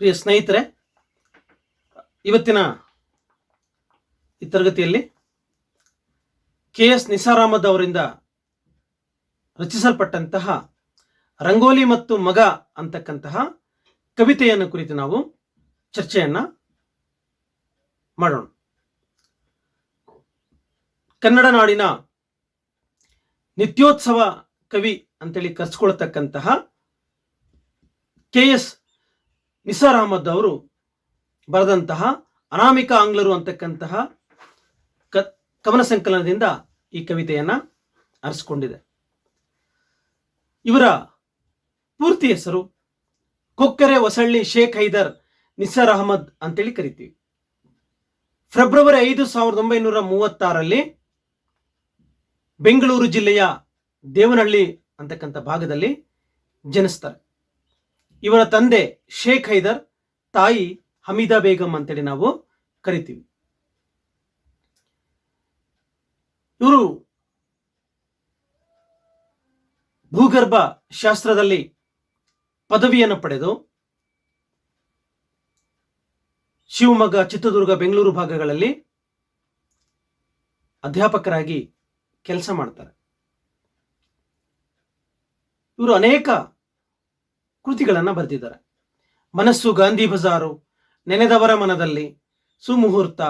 ಪ್ರಿಯ ಸ್ನೇಹಿತರೆ, ಇವತ್ತಿನ ಈ ತರಗತಿಯಲ್ಲಿ ಕೆ ಎಸ್ ನಿಸಾರಾಮದ್ ಅವರಿಂದ ರಚಿಸಲ್ಪಟ್ಟಂತಹ ರಂಗೋಲಿ ಮತ್ತು ಮಗ ಅಂತಕ್ಕಂತಹ ಕವಿತೆಯನ್ನು ಕುರಿತು ನಾವು ಚರ್ಚೆಯನ್ನ ಮಾಡೋಣ. ಕನ್ನಡ ನಾಡಿನ ನಿತ್ಯೋತ್ಸವ ಕವಿ ಅಂತೇಳಿ ಕರೆಸ್ಕೊಳ್ತಕ್ಕಂತಹ ಕೆ ಎಸ್ ನಿಸಾರ್ ಅಹಮದ್ ಅವರು ಬರೆದಂತಹ ಅನಾಮಿಕ ಆಂಗ್ಲರು ಅಂತಕ್ಕಂತಹ ಕವನ ಸಂಕಲನದಿಂದ ಈ ಕವಿತೆಯನ್ನ ಅರಸ್ಕೊಂಡಿದೆ. ಇವರ ಪೂರ್ತಿ ಹೆಸರು ಕೊಕ್ಕರೆ ಹೊಸಳ್ಳಿ ಶೇಖ್ ಹೈದರ್ ನಿಸಾರ್ ಅಹಮದ್ ಅಂತೇಳಿ ಕರಿತೀವಿ. ಫೆಬ್ರವರಿ ಐದು ಸಾವಿರದ ಒಂಬೈನೂರ ಮೂವತ್ತಾರಲ್ಲಿ ಬೆಂಗಳೂರು ಜಿಲ್ಲೆಯ ದೇವನಹಳ್ಳಿ ಅಂತಕ್ಕಂಥ ಭಾಗದಲ್ಲಿ ಜನಿಸ್ತಾರೆ. ಇವರ ತಂದೆ ಶೇಖ್ ಹೈದರ್, ತಾಯಿ ಹಮೀದಾ ಬೇಗಂ ಅಂತೇಳಿ ನಾವು ಕರಿತೀವಿ. ಇವರು ಭೂಗರ್ಭ ಶಾಸ್ತ್ರದಲ್ಲಿ ಪದವಿಯನ್ನು ಪಡೆದು ಶಿವಮೊಗ್ಗ, ಚಿತ್ರದುರ್ಗ, ಬೆಂಗಳೂರು ಭಾಗಗಳಲ್ಲಿ ಅಧ್ಯಾಪಕರಾಗಿ ಕೆಲಸ ಮಾಡ್ತಾರೆ. ಇವರು ಅನೇಕ ಕೃತಿಗಳನ್ನು ಬರೆದಿದ್ದಾರೆ. ಮನಸ್ಸು ಗಾಂಧಿ ಬಜಾರು, ನೆನೆದವರ ಮನದಲ್ಲಿ, ಸುಮುಹೂರ್ತ,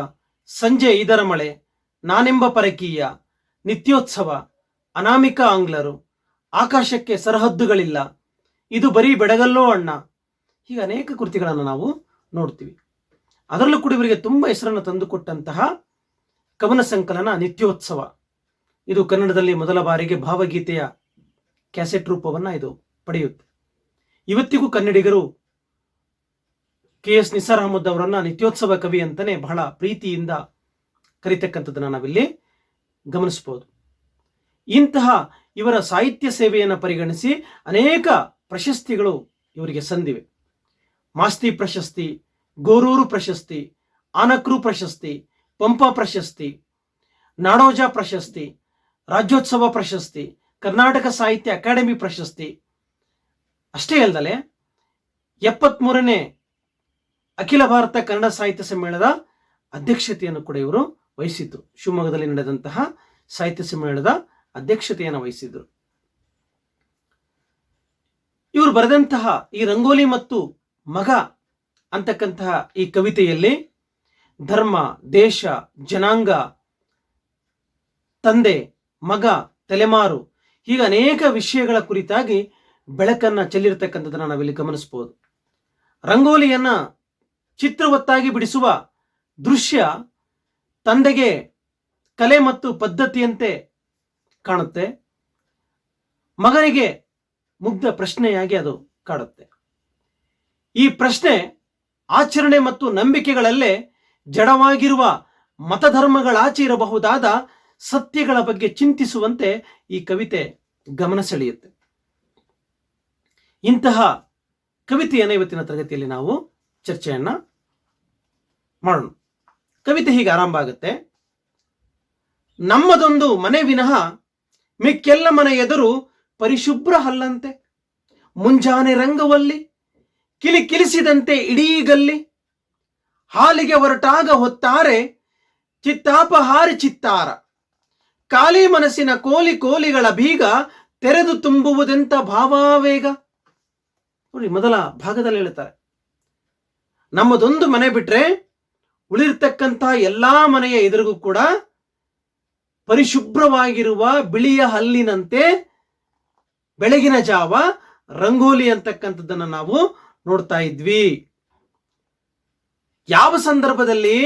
ಸಂಜೆ ಇದರ ಮಳೆ, ನಾನೆಂಬ ಪರಕೀಯ, ನಿತ್ಯೋತ್ಸವ, ಅನಾಮಿಕ ಆಂಗ್ಲರು, ಆಕಾಶಕ್ಕೆ ಸರಹದ್ದುಗಳಿಲ್ಲ, ಇದು ಬರೀ ಬೆಡಗಲ್ಲೋ ಅಣ್ಣ. ಹೀಗೆ ಅನೇಕ ಕೃತಿಗಳನ್ನು ನಾವು ನೋಡ್ತೀವಿ. ಅದರಲ್ಲೂ ಕೂಡ ಇವರಿಗೆ ತುಂಬ ಹೆಸರನ್ನು ತಂದುಕೊಟ್ಟಂತಹ ಕವನ ಸಂಕಲನ ನಿತ್ಯೋತ್ಸವ. ಇದು ಕನ್ನಡದಲ್ಲಿ ಮೊದಲ ಬಾರಿಗೆ ಭಾವಗೀತೆಯ ಕ್ಯಾಸೆಟ್ ರೂಪವನ್ನು ಇದು ಪಡೆಯುತ್ತೆ. ಇವತ್ತಿಗೂ ಕನ್ನಡಿಗರು ಕೆ ಎಸ್ ನಿಸಾರ್ ಅಹಮದ್ ಅವರನ್ನ ನಿತ್ಯೋತ್ಸವ ಕವಿ ಅಂತಾನೆ ಬಹಳ ಪ್ರೀತಿಯಿಂದ ಕರಿತಕ್ಕಂಥದ್ದನ್ನ ನಾವಿಲ್ಲಿ ಗಮನಿಸಬಹುದು ಇಂತಹ ಇವರ ಸಾಹಿತ್ಯ ಸೇವೆಯನ್ನು ಪರಿಗಣಿಸಿ ಅನೇಕ ಪ್ರಶಸ್ತಿಗಳು ಇವರಿಗೆ ಸಂದಿವೆ. ಮಾಸ್ತಿ ಪ್ರಶಸ್ತಿ, ಗೋರೂರು ಪ್ರಶಸ್ತಿ, ಆನಕ್ರು ಪ್ರಶಸ್ತಿ, ಪಂಪ ಪ್ರಶಸ್ತಿ, ನಾಡೋಜ ಪ್ರಶಸ್ತಿ, ರಾಜ್ಯೋತ್ಸವ ಪ್ರಶಸ್ತಿ, ಕರ್ನಾಟಕ ಸಾಹಿತ್ಯ ಅಕಾಡೆಮಿ ಪ್ರಶಸ್ತಿ ಅಷ್ಟೇ ಅಲ್ಲದೆ ಎಪ್ಪತ್ಮೂರನೇ ಅಖಿಲ ಭಾರತ ಕನ್ನಡ ಸಾಹಿತ್ಯ ಸಮ್ಮೇಳನದ ಅಧ್ಯಕ್ಷತೆಯನ್ನು ಕೂಡ ಇವರು ವಹಿಸಿದ್ದು ಶಿವಮೊಗ್ಗದಲ್ಲಿ ನಡೆದಂತಹ ಸಾಹಿತ್ಯ ಸಮ್ಮೇಳನದ ಅಧ್ಯಕ್ಷತೆಯನ್ನು ವಹಿಸಿದ್ರು. ಇವರು ಬರೆದಂತಹ ಈ ರಂಗೋಲಿ ಮತ್ತು ಮಗ ಅಂತಕ್ಕಂತಹ ಈ ಕವಿತೆಯಲ್ಲಿ ಧರ್ಮ, ದೇಶ, ಜನಾಂಗ, ತಂದೆ, ಮಗ, ತಲೆಮಾರು ಹೀಗೆ ಅನೇಕ ವಿಷಯಗಳ ಕುರಿತಾಗಿ ಬೆಳಕನ್ನ ಚೆಲ್ಲಿರ್ತಕ್ಕಂಥದ್ದನ್ನು ನಾವಿಲ್ಲಿ ಗಮನಿಸಬಹುದು. ರಂಗೋಲಿಯನ್ನ ಚಿತ್ರವತ್ತಾಗಿ ಬಿಡಿಸುವ ದೃಶ್ಯ ತಂದೆಗೆ ಕಲೆ ಮತ್ತು ಪದ್ಧತಿಯಂತೆ ಕಾಣುತ್ತೆ. ಮಗನಿಗೆ ಮುಗ್ಧ ಪ್ರಶ್ನೆಯಾಗಿ ಅದು ಕಾಡುತ್ತೆ. ಈ ಪ್ರಶ್ನೆ ಆಚರಣೆ ಮತ್ತು ನಂಬಿಕೆಗಳಲ್ಲೇ ಜಡವಾಗಿರುವ ಮತಧರ್ಮಗಳಾಚೆ ಇರಬಹುದಾದ ಸತ್ಯಗಳ ಬಗ್ಗೆ ಚಿಂತಿಸುವಂತೆ ಈ ಕವಿತೆ ಗಮನ ಸೆಳೆಯುತ್ತೆ. ಇಂತಹ ಕವಿತೆಯನ್ನು ಇವತ್ತಿನ ತರಗತಿಯಲ್ಲಿ ನಾವು ಚರ್ಚೆಯನ್ನ ಮಾಡೋಣ. ಕವಿತೆ ಹೀಗೆ ಆರಂಭ ಆಗುತ್ತೆ. ನಮ್ಮದೊಂದು ಮನೆ ವಿನಃ ಮಿಕ್ಕೆಲ್ಲ ಮನೆ ಎದುರು ಪರಿಶುಭ್ರ ಹಲ್ಲಂತೆ. ಮುಂಜಾನೆ ರಂಗವಲ್ಲಿ, ಕಿಲಿ ಕಿಲಿಸಿದಂತೆ ಇಡೀ ಗಲ್ಲಿ. ಹಾಲಿಗೆ ಹೊರಟಾಗ ಹೊತ್ತಾರೆ ಚಿತ್ತಾಪಹಾರಿ ಚಿತ್ತಾರ. ಖಾಲಿ ಮನಸ್ಸಿನ ಕೋಲಿ ಕೋಲಿಗಳ ಬೀಗ ತೆರೆದು ತುಂಬುವುದೆಂತ ಭಾವಾವೇಗ. ನೋಡಿ, ಮೊದಲ ಭಾಗದಲ್ಲಿ ಹೇಳ್ತಾರೆ. ನಮ್ಮದೊಂದು ಮನೆ ಬಿಟ್ರೆ ಉಳಿರ್ತಕ್ಕಂಥ ಎಲ್ಲಾ ಮನೆಯ ಎದುರಿಗೂ ಕೂಡ ಪರಿಶುಭ್ರವಾಗಿರುವ ಬಿಳಿಯ ಹಲ್ಲಿನಂತೆ ಬೆಳಗಿನ ಜಾವ ರಂಗೋಲಿ ಅಂತಕ್ಕಂಥದ್ದನ್ನು ನಾವು ನೋಡ್ತಾ ಇದ್ವಿ. ಯಾವ ಸಂದರ್ಭದಲ್ಲಿ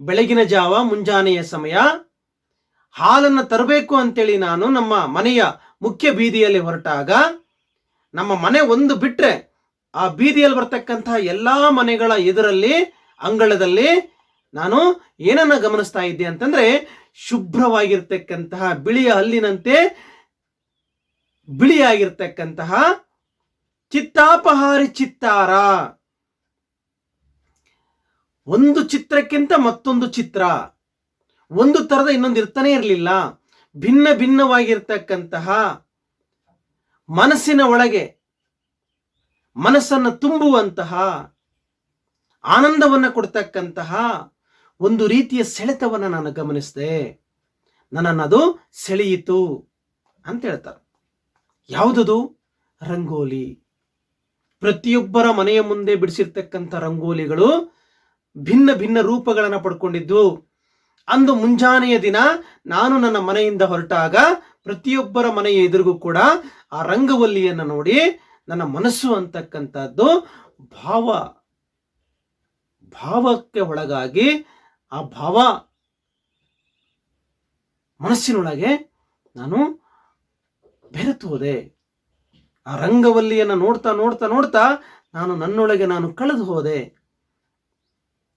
ಬೆಳಗಿನ ಜಾವ ಮುಂಜಾನೆಯ ಸಮಯ ಹಾಲನ್ನು ತರಬೇಕು ಅಂತೇಳಿ ನಾನು ನಮ್ಮ ಮನೆಯ ಮುಖ್ಯ ಬೀದಿಯಲ್ಲಿ ಹೊರಟಾಗ ನಮ್ಮ ಮನೆ ಒಂದು ಬಿಟ್ರೆ ಆ ಬೀದಿಯಲ್ಲಿ ಬರ್ತಕ್ಕಂತಹ ಎಲ್ಲಾ ಮನೆಗಳ ಎದುರಲ್ಲಿ, ಅಂಗಳದಲ್ಲಿ ನಾನು ಏನನ್ನ ಗಮನಿಸ್ತಾ ಇದ್ದೆ ಅಂತಂದ್ರೆ ಶುಭ್ರವಾಗಿರ್ತಕ್ಕಂತಹ ಬಿಳಿಯ ಹಲ್ಲಿನಂತೆ ಬಿಳಿಯಾಗಿರ್ತಕ್ಕಂತಹ ಚಿತ್ತಾಪಹಾರಿ ಚಿತ್ತಾರ. ಒಂದು ಚಿತ್ರಕ್ಕಿಂತ ಮತ್ತೊಂದು ಚಿತ್ರ. ಒಂದು ತರದ ಇನ್ನೊಂದು ಇರ್ತಾನೆ ಇರಲಿಲ್ಲ. ಭಿನ್ನ ಭಿನ್ನವಾಗಿರ್ತಕ್ಕಂತಹ ಮನಸ್ಸಿನ ಒಳಗೆ ಮನಸ್ಸನ್ನು ತುಂಬುವಂತಹ ಆನಂದವನ್ನು ಕೊಡ್ತಕ್ಕಂತಹ ಒಂದು ರೀತಿಯ ಸೆಳೆತವನ್ನು ನಾನು ಗಮನಿಸಿದೆ. ನನ್ನನ್ನು ಅದು ಸೆಳೆಯಿತು ಅಂತ ಹೇಳ್ತಾರೆ. ಯಾವುದದು? ರಂಗೋಲಿ. ಪ್ರತಿಯೊಬ್ಬರ ಮನೆಯ ಮುಂದೆ ಬಿಡಿಸಿರ್ತಕ್ಕಂಥ ರಂಗೋಲಿಗಳು ಭಿನ್ನ ಭಿನ್ನ ರೂಪಗಳನ್ನು ಪಡ್ಕೊಂಡಿದ್ದು. ಅಂದು ಮುಂಜಾನೆಯ ದಿನ ನಾನು ನನ್ನ ಮನೆಯಿಂದ ಹೊರಟಾಗ ಪ್ರತಿಯೊಬ್ಬರ ಮನೆಯ ಎದುರಿಗೂ ಕೂಡ ಆ ರಂಗವಲ್ಲಿಯನ್ನು ನೋಡಿ ನನ್ನ ಮನಸ್ಸು ಅಂತಕ್ಕಂಥದ್ದು ಭಾವ, ಭಾವಕ್ಕೆ ಒಳಗಾಗಿ ಆ ಭಾವ ಮನಸ್ಸಿನೊಳಗೆ ನಾನು ಬೆರೆತು ಹೋದೆ ಆ ರಂಗವಲ್ಲಿಯನ್ನು ನೋಡ್ತಾ ನೋಡ್ತಾ ನೋಡ್ತಾ ನಾನು ನನ್ನೊಳಗೆ ನಾನು ಕಳೆದು ಹೋದೆ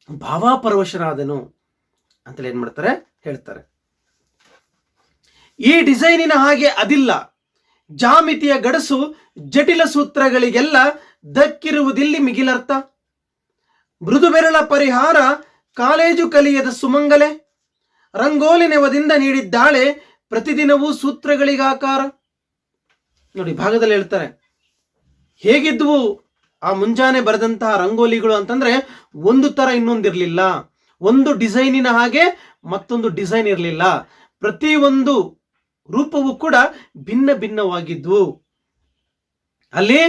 ಭಾವಾಪರವಶನಾದೆನು ಅಂತೇಳಿ ಏನು ಮಾಡ್ತಾರೆ? ಹೇಳ್ತಾರೆ. ಈ ಡಿಸೈನಿನ ಹಾಗೆ ಅದಿಲ್ಲ. ಜಾಮಿತಿಯ ಗಡಸು ಜಟಿಲ ಸೂತ್ರಗಳಿಗೆಲ್ಲ ದಕ್ಕಿರುವುದಿಲ್ಲಿ ಮಿಗಿಲರ್ಥ. ಮೃದು ಬೆರಳ ಪರಿಹಾರ ಕಾಲೇಜು ಕಲಿಯದ ಸುಮಂಗಲೆ. ರಂಗೋಲಿ ನೆವದಿಂದ ನೀಡಿದ್ದಾಳೆ ಪ್ರತಿದಿನವೂ ಸೂತ್ರಗಳಿಗಾಕಾರ. ನೋಡಿ, ಭಾಗದಲ್ಲಿ ಹೇಳ್ತಾರೆ. ಹೇಗಿದ್ವು ಆ ಮುಂಜಾನೆ ಬರೆದಂತಹ ರಂಗೋಲಿಗಳು ಅಂತಂದ್ರೆ ಒಂದು ತರ ಇನ್ನೊಂದಿರಲಿಲ್ಲ. ಒಂದು ಡಿಸೈನಿನ ಹಾಗೆ ಮತ್ತೊಂದು ಡಿಸೈನ್ ಇರಲಿಲ್ಲ. ಪ್ರತಿಯೊಂದು ರೂಪವು ಕೂಡ ಭಿನ್ನ ಭಿನ್ನವಾಗಿದ್ವು ಅಲ್ಲಿ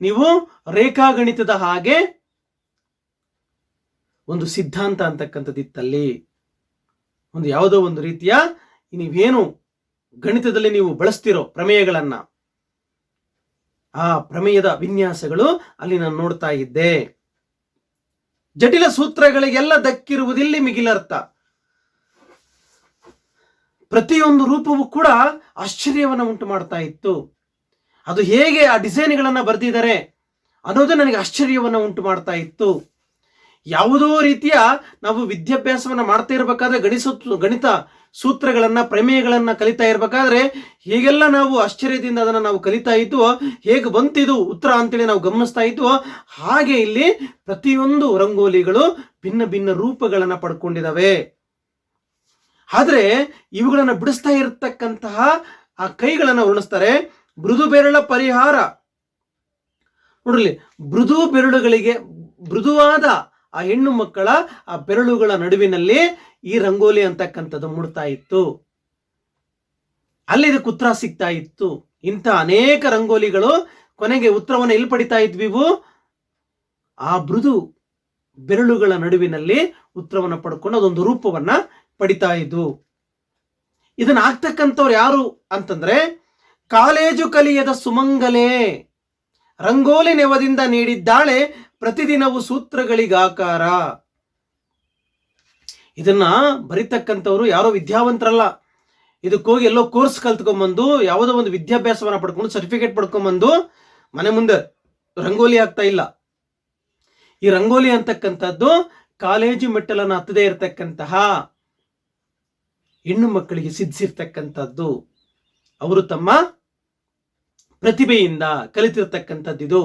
ನೀವು ರೇಖಾಗಣಿತದ ಹಾಗೆ ಒಂದು ಸಿದ್ಧಾಂತ ಅಂತಕ್ಕಂಥದ್ದಿತ್ತಲ್ಲಿ. ಒಂದು ಯಾವುದೋ ಒಂದು ರೀತಿಯ ನೀವೇನು ಗಣಿತದಲ್ಲಿ ನೀವು ಬಳಸ್ತಿರೋ ಪ್ರಮೇಯಗಳನ್ನ. ಆ ಪ್ರಮೇಯದ ವಿನ್ಯಾಸಗಳು ಅಲ್ಲಿ ನಾನು ನೋಡ್ತಾ ಇದ್ದೆ. ಜಟಿಲ ಸೂತ್ರಗಳಿಗೆಲ್ಲ ದಕ್ಕಿರುವುದಿಲ್ಲಿ ಮಿಗಿಲರ್ಥ. ಪ್ರತಿಯೊಂದು ರೂಪವೂ ಕೂಡ ಆಶ್ಚರ್ಯವನ್ನು ಉಂಟು ಮಾಡ್ತಾ ಇತ್ತು. ಅದು ಹೇಗೆ ಆ ಡಿಸೈನ್ಗಳನ್ನು ಬರೆದಿದ್ದಾರೆ ಅನ್ನೋದು ನನಗೆ ಆಶ್ಚರ್ಯವನ್ನು ಉಂಟು ಮಾಡ್ತಾ ಇತ್ತು. ಯಾವುದೋ ರೀತಿಯ ನಾವು ವಿದ್ಯಾಭ್ಯಾಸವನ್ನು ಮಾಡ್ತಾ ಇರಬೇಕಾದ್ರೆ ಗಣಿಸ ಗಣಿತ ಸೂತ್ರಗಳನ್ನು, ಪ್ರಮೇಯಗಳನ್ನು ಕಲಿತಾ ಇರಬೇಕಾದ್ರೆ ಹೇಗೆಲ್ಲ ನಾವು ಆಶ್ಚರ್ಯದಿಂದ ಅದನ್ನು ನಾವು ಕಲಿತಾ ಇದ್ವೋ, ಹೇಗೆ ಬಂತಿದು ಉತ್ತರ ಅಂತೇಳಿ ನಾವು ಗಮನಿಸ್ತಾ ಇದ್ವೋ, ಹಾಗೆ ಇಲ್ಲಿ ಪ್ರತಿಯೊಂದು ರಂಗೋಲಿಗಳು ಭಿನ್ನ ಭಿನ್ನ ರೂಪಗಳನ್ನು ಪಡ್ಕೊಂಡಿದಾವೆ. ಆದ್ರೆ ಇವುಗಳನ್ನ ಬಿಡಿಸ್ತಾ ಇರತಕ್ಕಂತಹ ಆ ಕೈಗಳನ್ನ ವರ್ಣಿಸ್ತಾರೆ ಮೃದು ಬೆರಳ ಪರಿಹಾರ. ನೋಡ್ರಿ, ಮೃದು ಬೆರಳುಗಳಿಗೆ ಮೃದುವಾದ ಆ ಹೆಣ್ಣು ಮಕ್ಕಳ ಆ ಬೆರಳುಗಳ ನಡುವಿನಲ್ಲಿ ಈ ರಂಗೋಲಿ ಅಂತಕ್ಕಂಥದ್ದು ಮೂಡ್ತಾ ಇತ್ತು. ಅಲ್ಲಿ ಇದಕ್ಕೆ ಉತ್ತರ ಸಿಗ್ತಾ ಇತ್ತು. ಇಂಥ ಅನೇಕ ರಂಗೋಲಿಗಳು ಕೊನೆಗೆ ಉತ್ತರವನ್ನು ಎಲ್ಲಿ ಪಡಿತಾ ಇದ್ವಿವು ಆ ಮೃದು ಬೆರಳುಗಳ ನಡುವಿನಲ್ಲಿ ಉತ್ತರವನ್ನು ಪಡ್ಕೊಂಡು ಅದೊಂದು ರೂಪವನ್ನ ಪಡಿತಾ ಇದ್ದು. ಇದನ್ನ ಆಗ್ತಕ್ಕಂಥವ್ರು ಯಾರು ಅಂತಂದ್ರೆ, ಕಾಲೇಜು ಕಲಿಯದ ಸುಮಂಗಲೆ. ರಂಗೋಲಿ ನೆವದಿಂದ ನೀಡಿದ್ದಾಳೆ ಪ್ರತಿದಿನವೂ ಸೂತ್ರಗಳಿಗಾಕಾರ. ಇದನ್ನ ಬರಿತಕ್ಕಂಥವ್ರು ಯಾರೋ ವಿದ್ಯಾವಂತರಲ್ಲ. ಇದಕ್ಕೋಗಿ ಎಲ್ಲೋ ಕೋರ್ಸ್ ಕಲ್ತ್ಕೊಂಡ್ಬಂದು ಯಾವುದೋ ಒಂದು ವಿದ್ಯಾಭ್ಯಾಸವನ್ನ ಪಡ್ಕೊಂಡು, ಸರ್ಟಿಫಿಕೇಟ್ ಪಡ್ಕೊಂಡ್ಬಂದು ಮನೆ ಮುಂದೆ ರಂಗೋಲಿ ಆಗ್ತಾ ಇಲ್ಲ. ಈ ರಂಗೋಲಿ ಅಂತಕ್ಕಂಥದ್ದು ಕಾಲೇಜು ಮೆಟ್ಟಲನ್ನು ಹತ್ತದೇ ಇರತಕ್ಕಂತಹ ಹೆಣ್ಣು ಮಕ್ಕಳಿಗೆ ಸಿದ್ಧಿಸಿರ್ತಕ್ಕಂಥದ್ದು ಅವರು ತಮ್ಮ ಪ್ರತಿಭೆಯಿಂದ ಕಲಿತಿರ್ತಕ್ಕಂಥದ್ದಿದು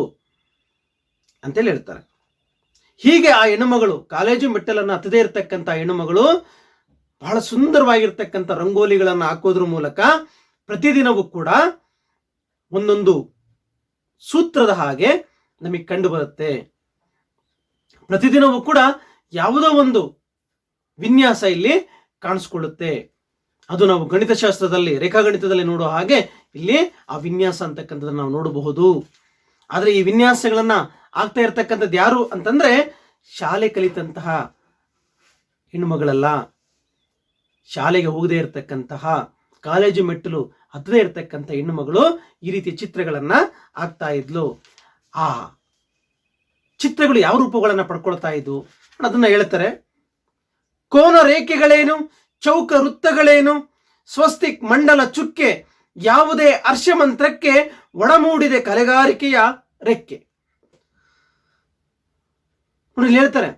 ಅಂತೇಳಿ ಹೇಳ್ತಾರೆ. ಹೀಗೆ ಆ ಹೆಣ್ಣುಮಗಳು ಕಾಲೇಜು ಮೆಟ್ಟಲನ್ನು ಹತ್ತದೇ ಇರತಕ್ಕಂಥ ಹೆಣ್ಣುಮಗಳು ಬಹಳ ಸುಂದರವಾಗಿರ್ತಕ್ಕಂಥ ರಂಗೋಲಿಗಳನ್ನು ಹಾಕೋದ್ರ ಮೂಲಕ ಪ್ರತಿದಿನವೂ ಕೂಡ ಒಂದೊಂದು ಸೂತ್ರದ ಹಾಗೆ ನಮಗೆ ಕಂಡು ಬರುತ್ತೆ. ಪ್ರತಿದಿನವೂ ಕೂಡ ಯಾವುದೋ ಒಂದು ವಿನ್ಯಾಸ ಇಲ್ಲಿ ಕಾಣಿಸ್ಕೊಳ್ಳುತ್ತೆ. ಅದು ನಾವು ಗಣಿತಶಾಸ್ತ್ರದಲ್ಲಿ, ರೇಖಾಗಣಿತದಲ್ಲಿ ನೋಡೋ ಹಾಗೆ ಇಲ್ಲಿ ಆ ವಿನ್ಯಾಸ ಅಂತಕ್ಕಂಥದ್ದನ್ನು ನಾವು ನೋಡಬಹುದು. ಆದರೆ ಈ ವಿನ್ಯಾಸಗಳನ್ನ ಆಗ್ತಾ ಇರ್ತಕ್ಕಂಥದ್ದು ಯಾರು ಅಂತಂದ್ರೆ ಶಾಲೆ ಕಲಿತಂತಹ ಹೆಣ್ಣುಮಗಳಲ್ಲ. ಶಾಲೆಗೆ ಹೋಗದೇ ಇರತಕ್ಕಂತಹ, ಕಾಲೇಜು ಮೆಟ್ಟಲು ಹತ್ತದೇ ಇರತಕ್ಕಂಥ ಹೆಣ್ಣುಮಗಳು ಈ ರೀತಿಯ ಚಿತ್ರಗಳನ್ನ ಆಗ್ತಾ ಇದ್ಲು. ಆ ಚಿತ್ರಗಳು ಯಾವ ರೂಪಗಳನ್ನು ಪಡ್ಕೊಳ್ತಾ ಇದ್ವು ಅದನ್ನ ಹೇಳ್ತಾರೆ. ಕೋನ ರೇಖೆಗಳೇನು? ಚೌಕ ವೃತ್ತಗಳೇನು? ಸ್ವಸ್ತಿಕ್ ಮಂಡಲ ಚುಕ್ಕೆ ಯಾವುದೇ ಹರ್ಷಮಂತ್ರಕ್ಕೆ ಒಡಮೂಡಿದೆ ಕಲೆಗಾರಿಕೆಯ ರೆಕ್ಕೆ. ಹೇಳ್ತಾರೆ.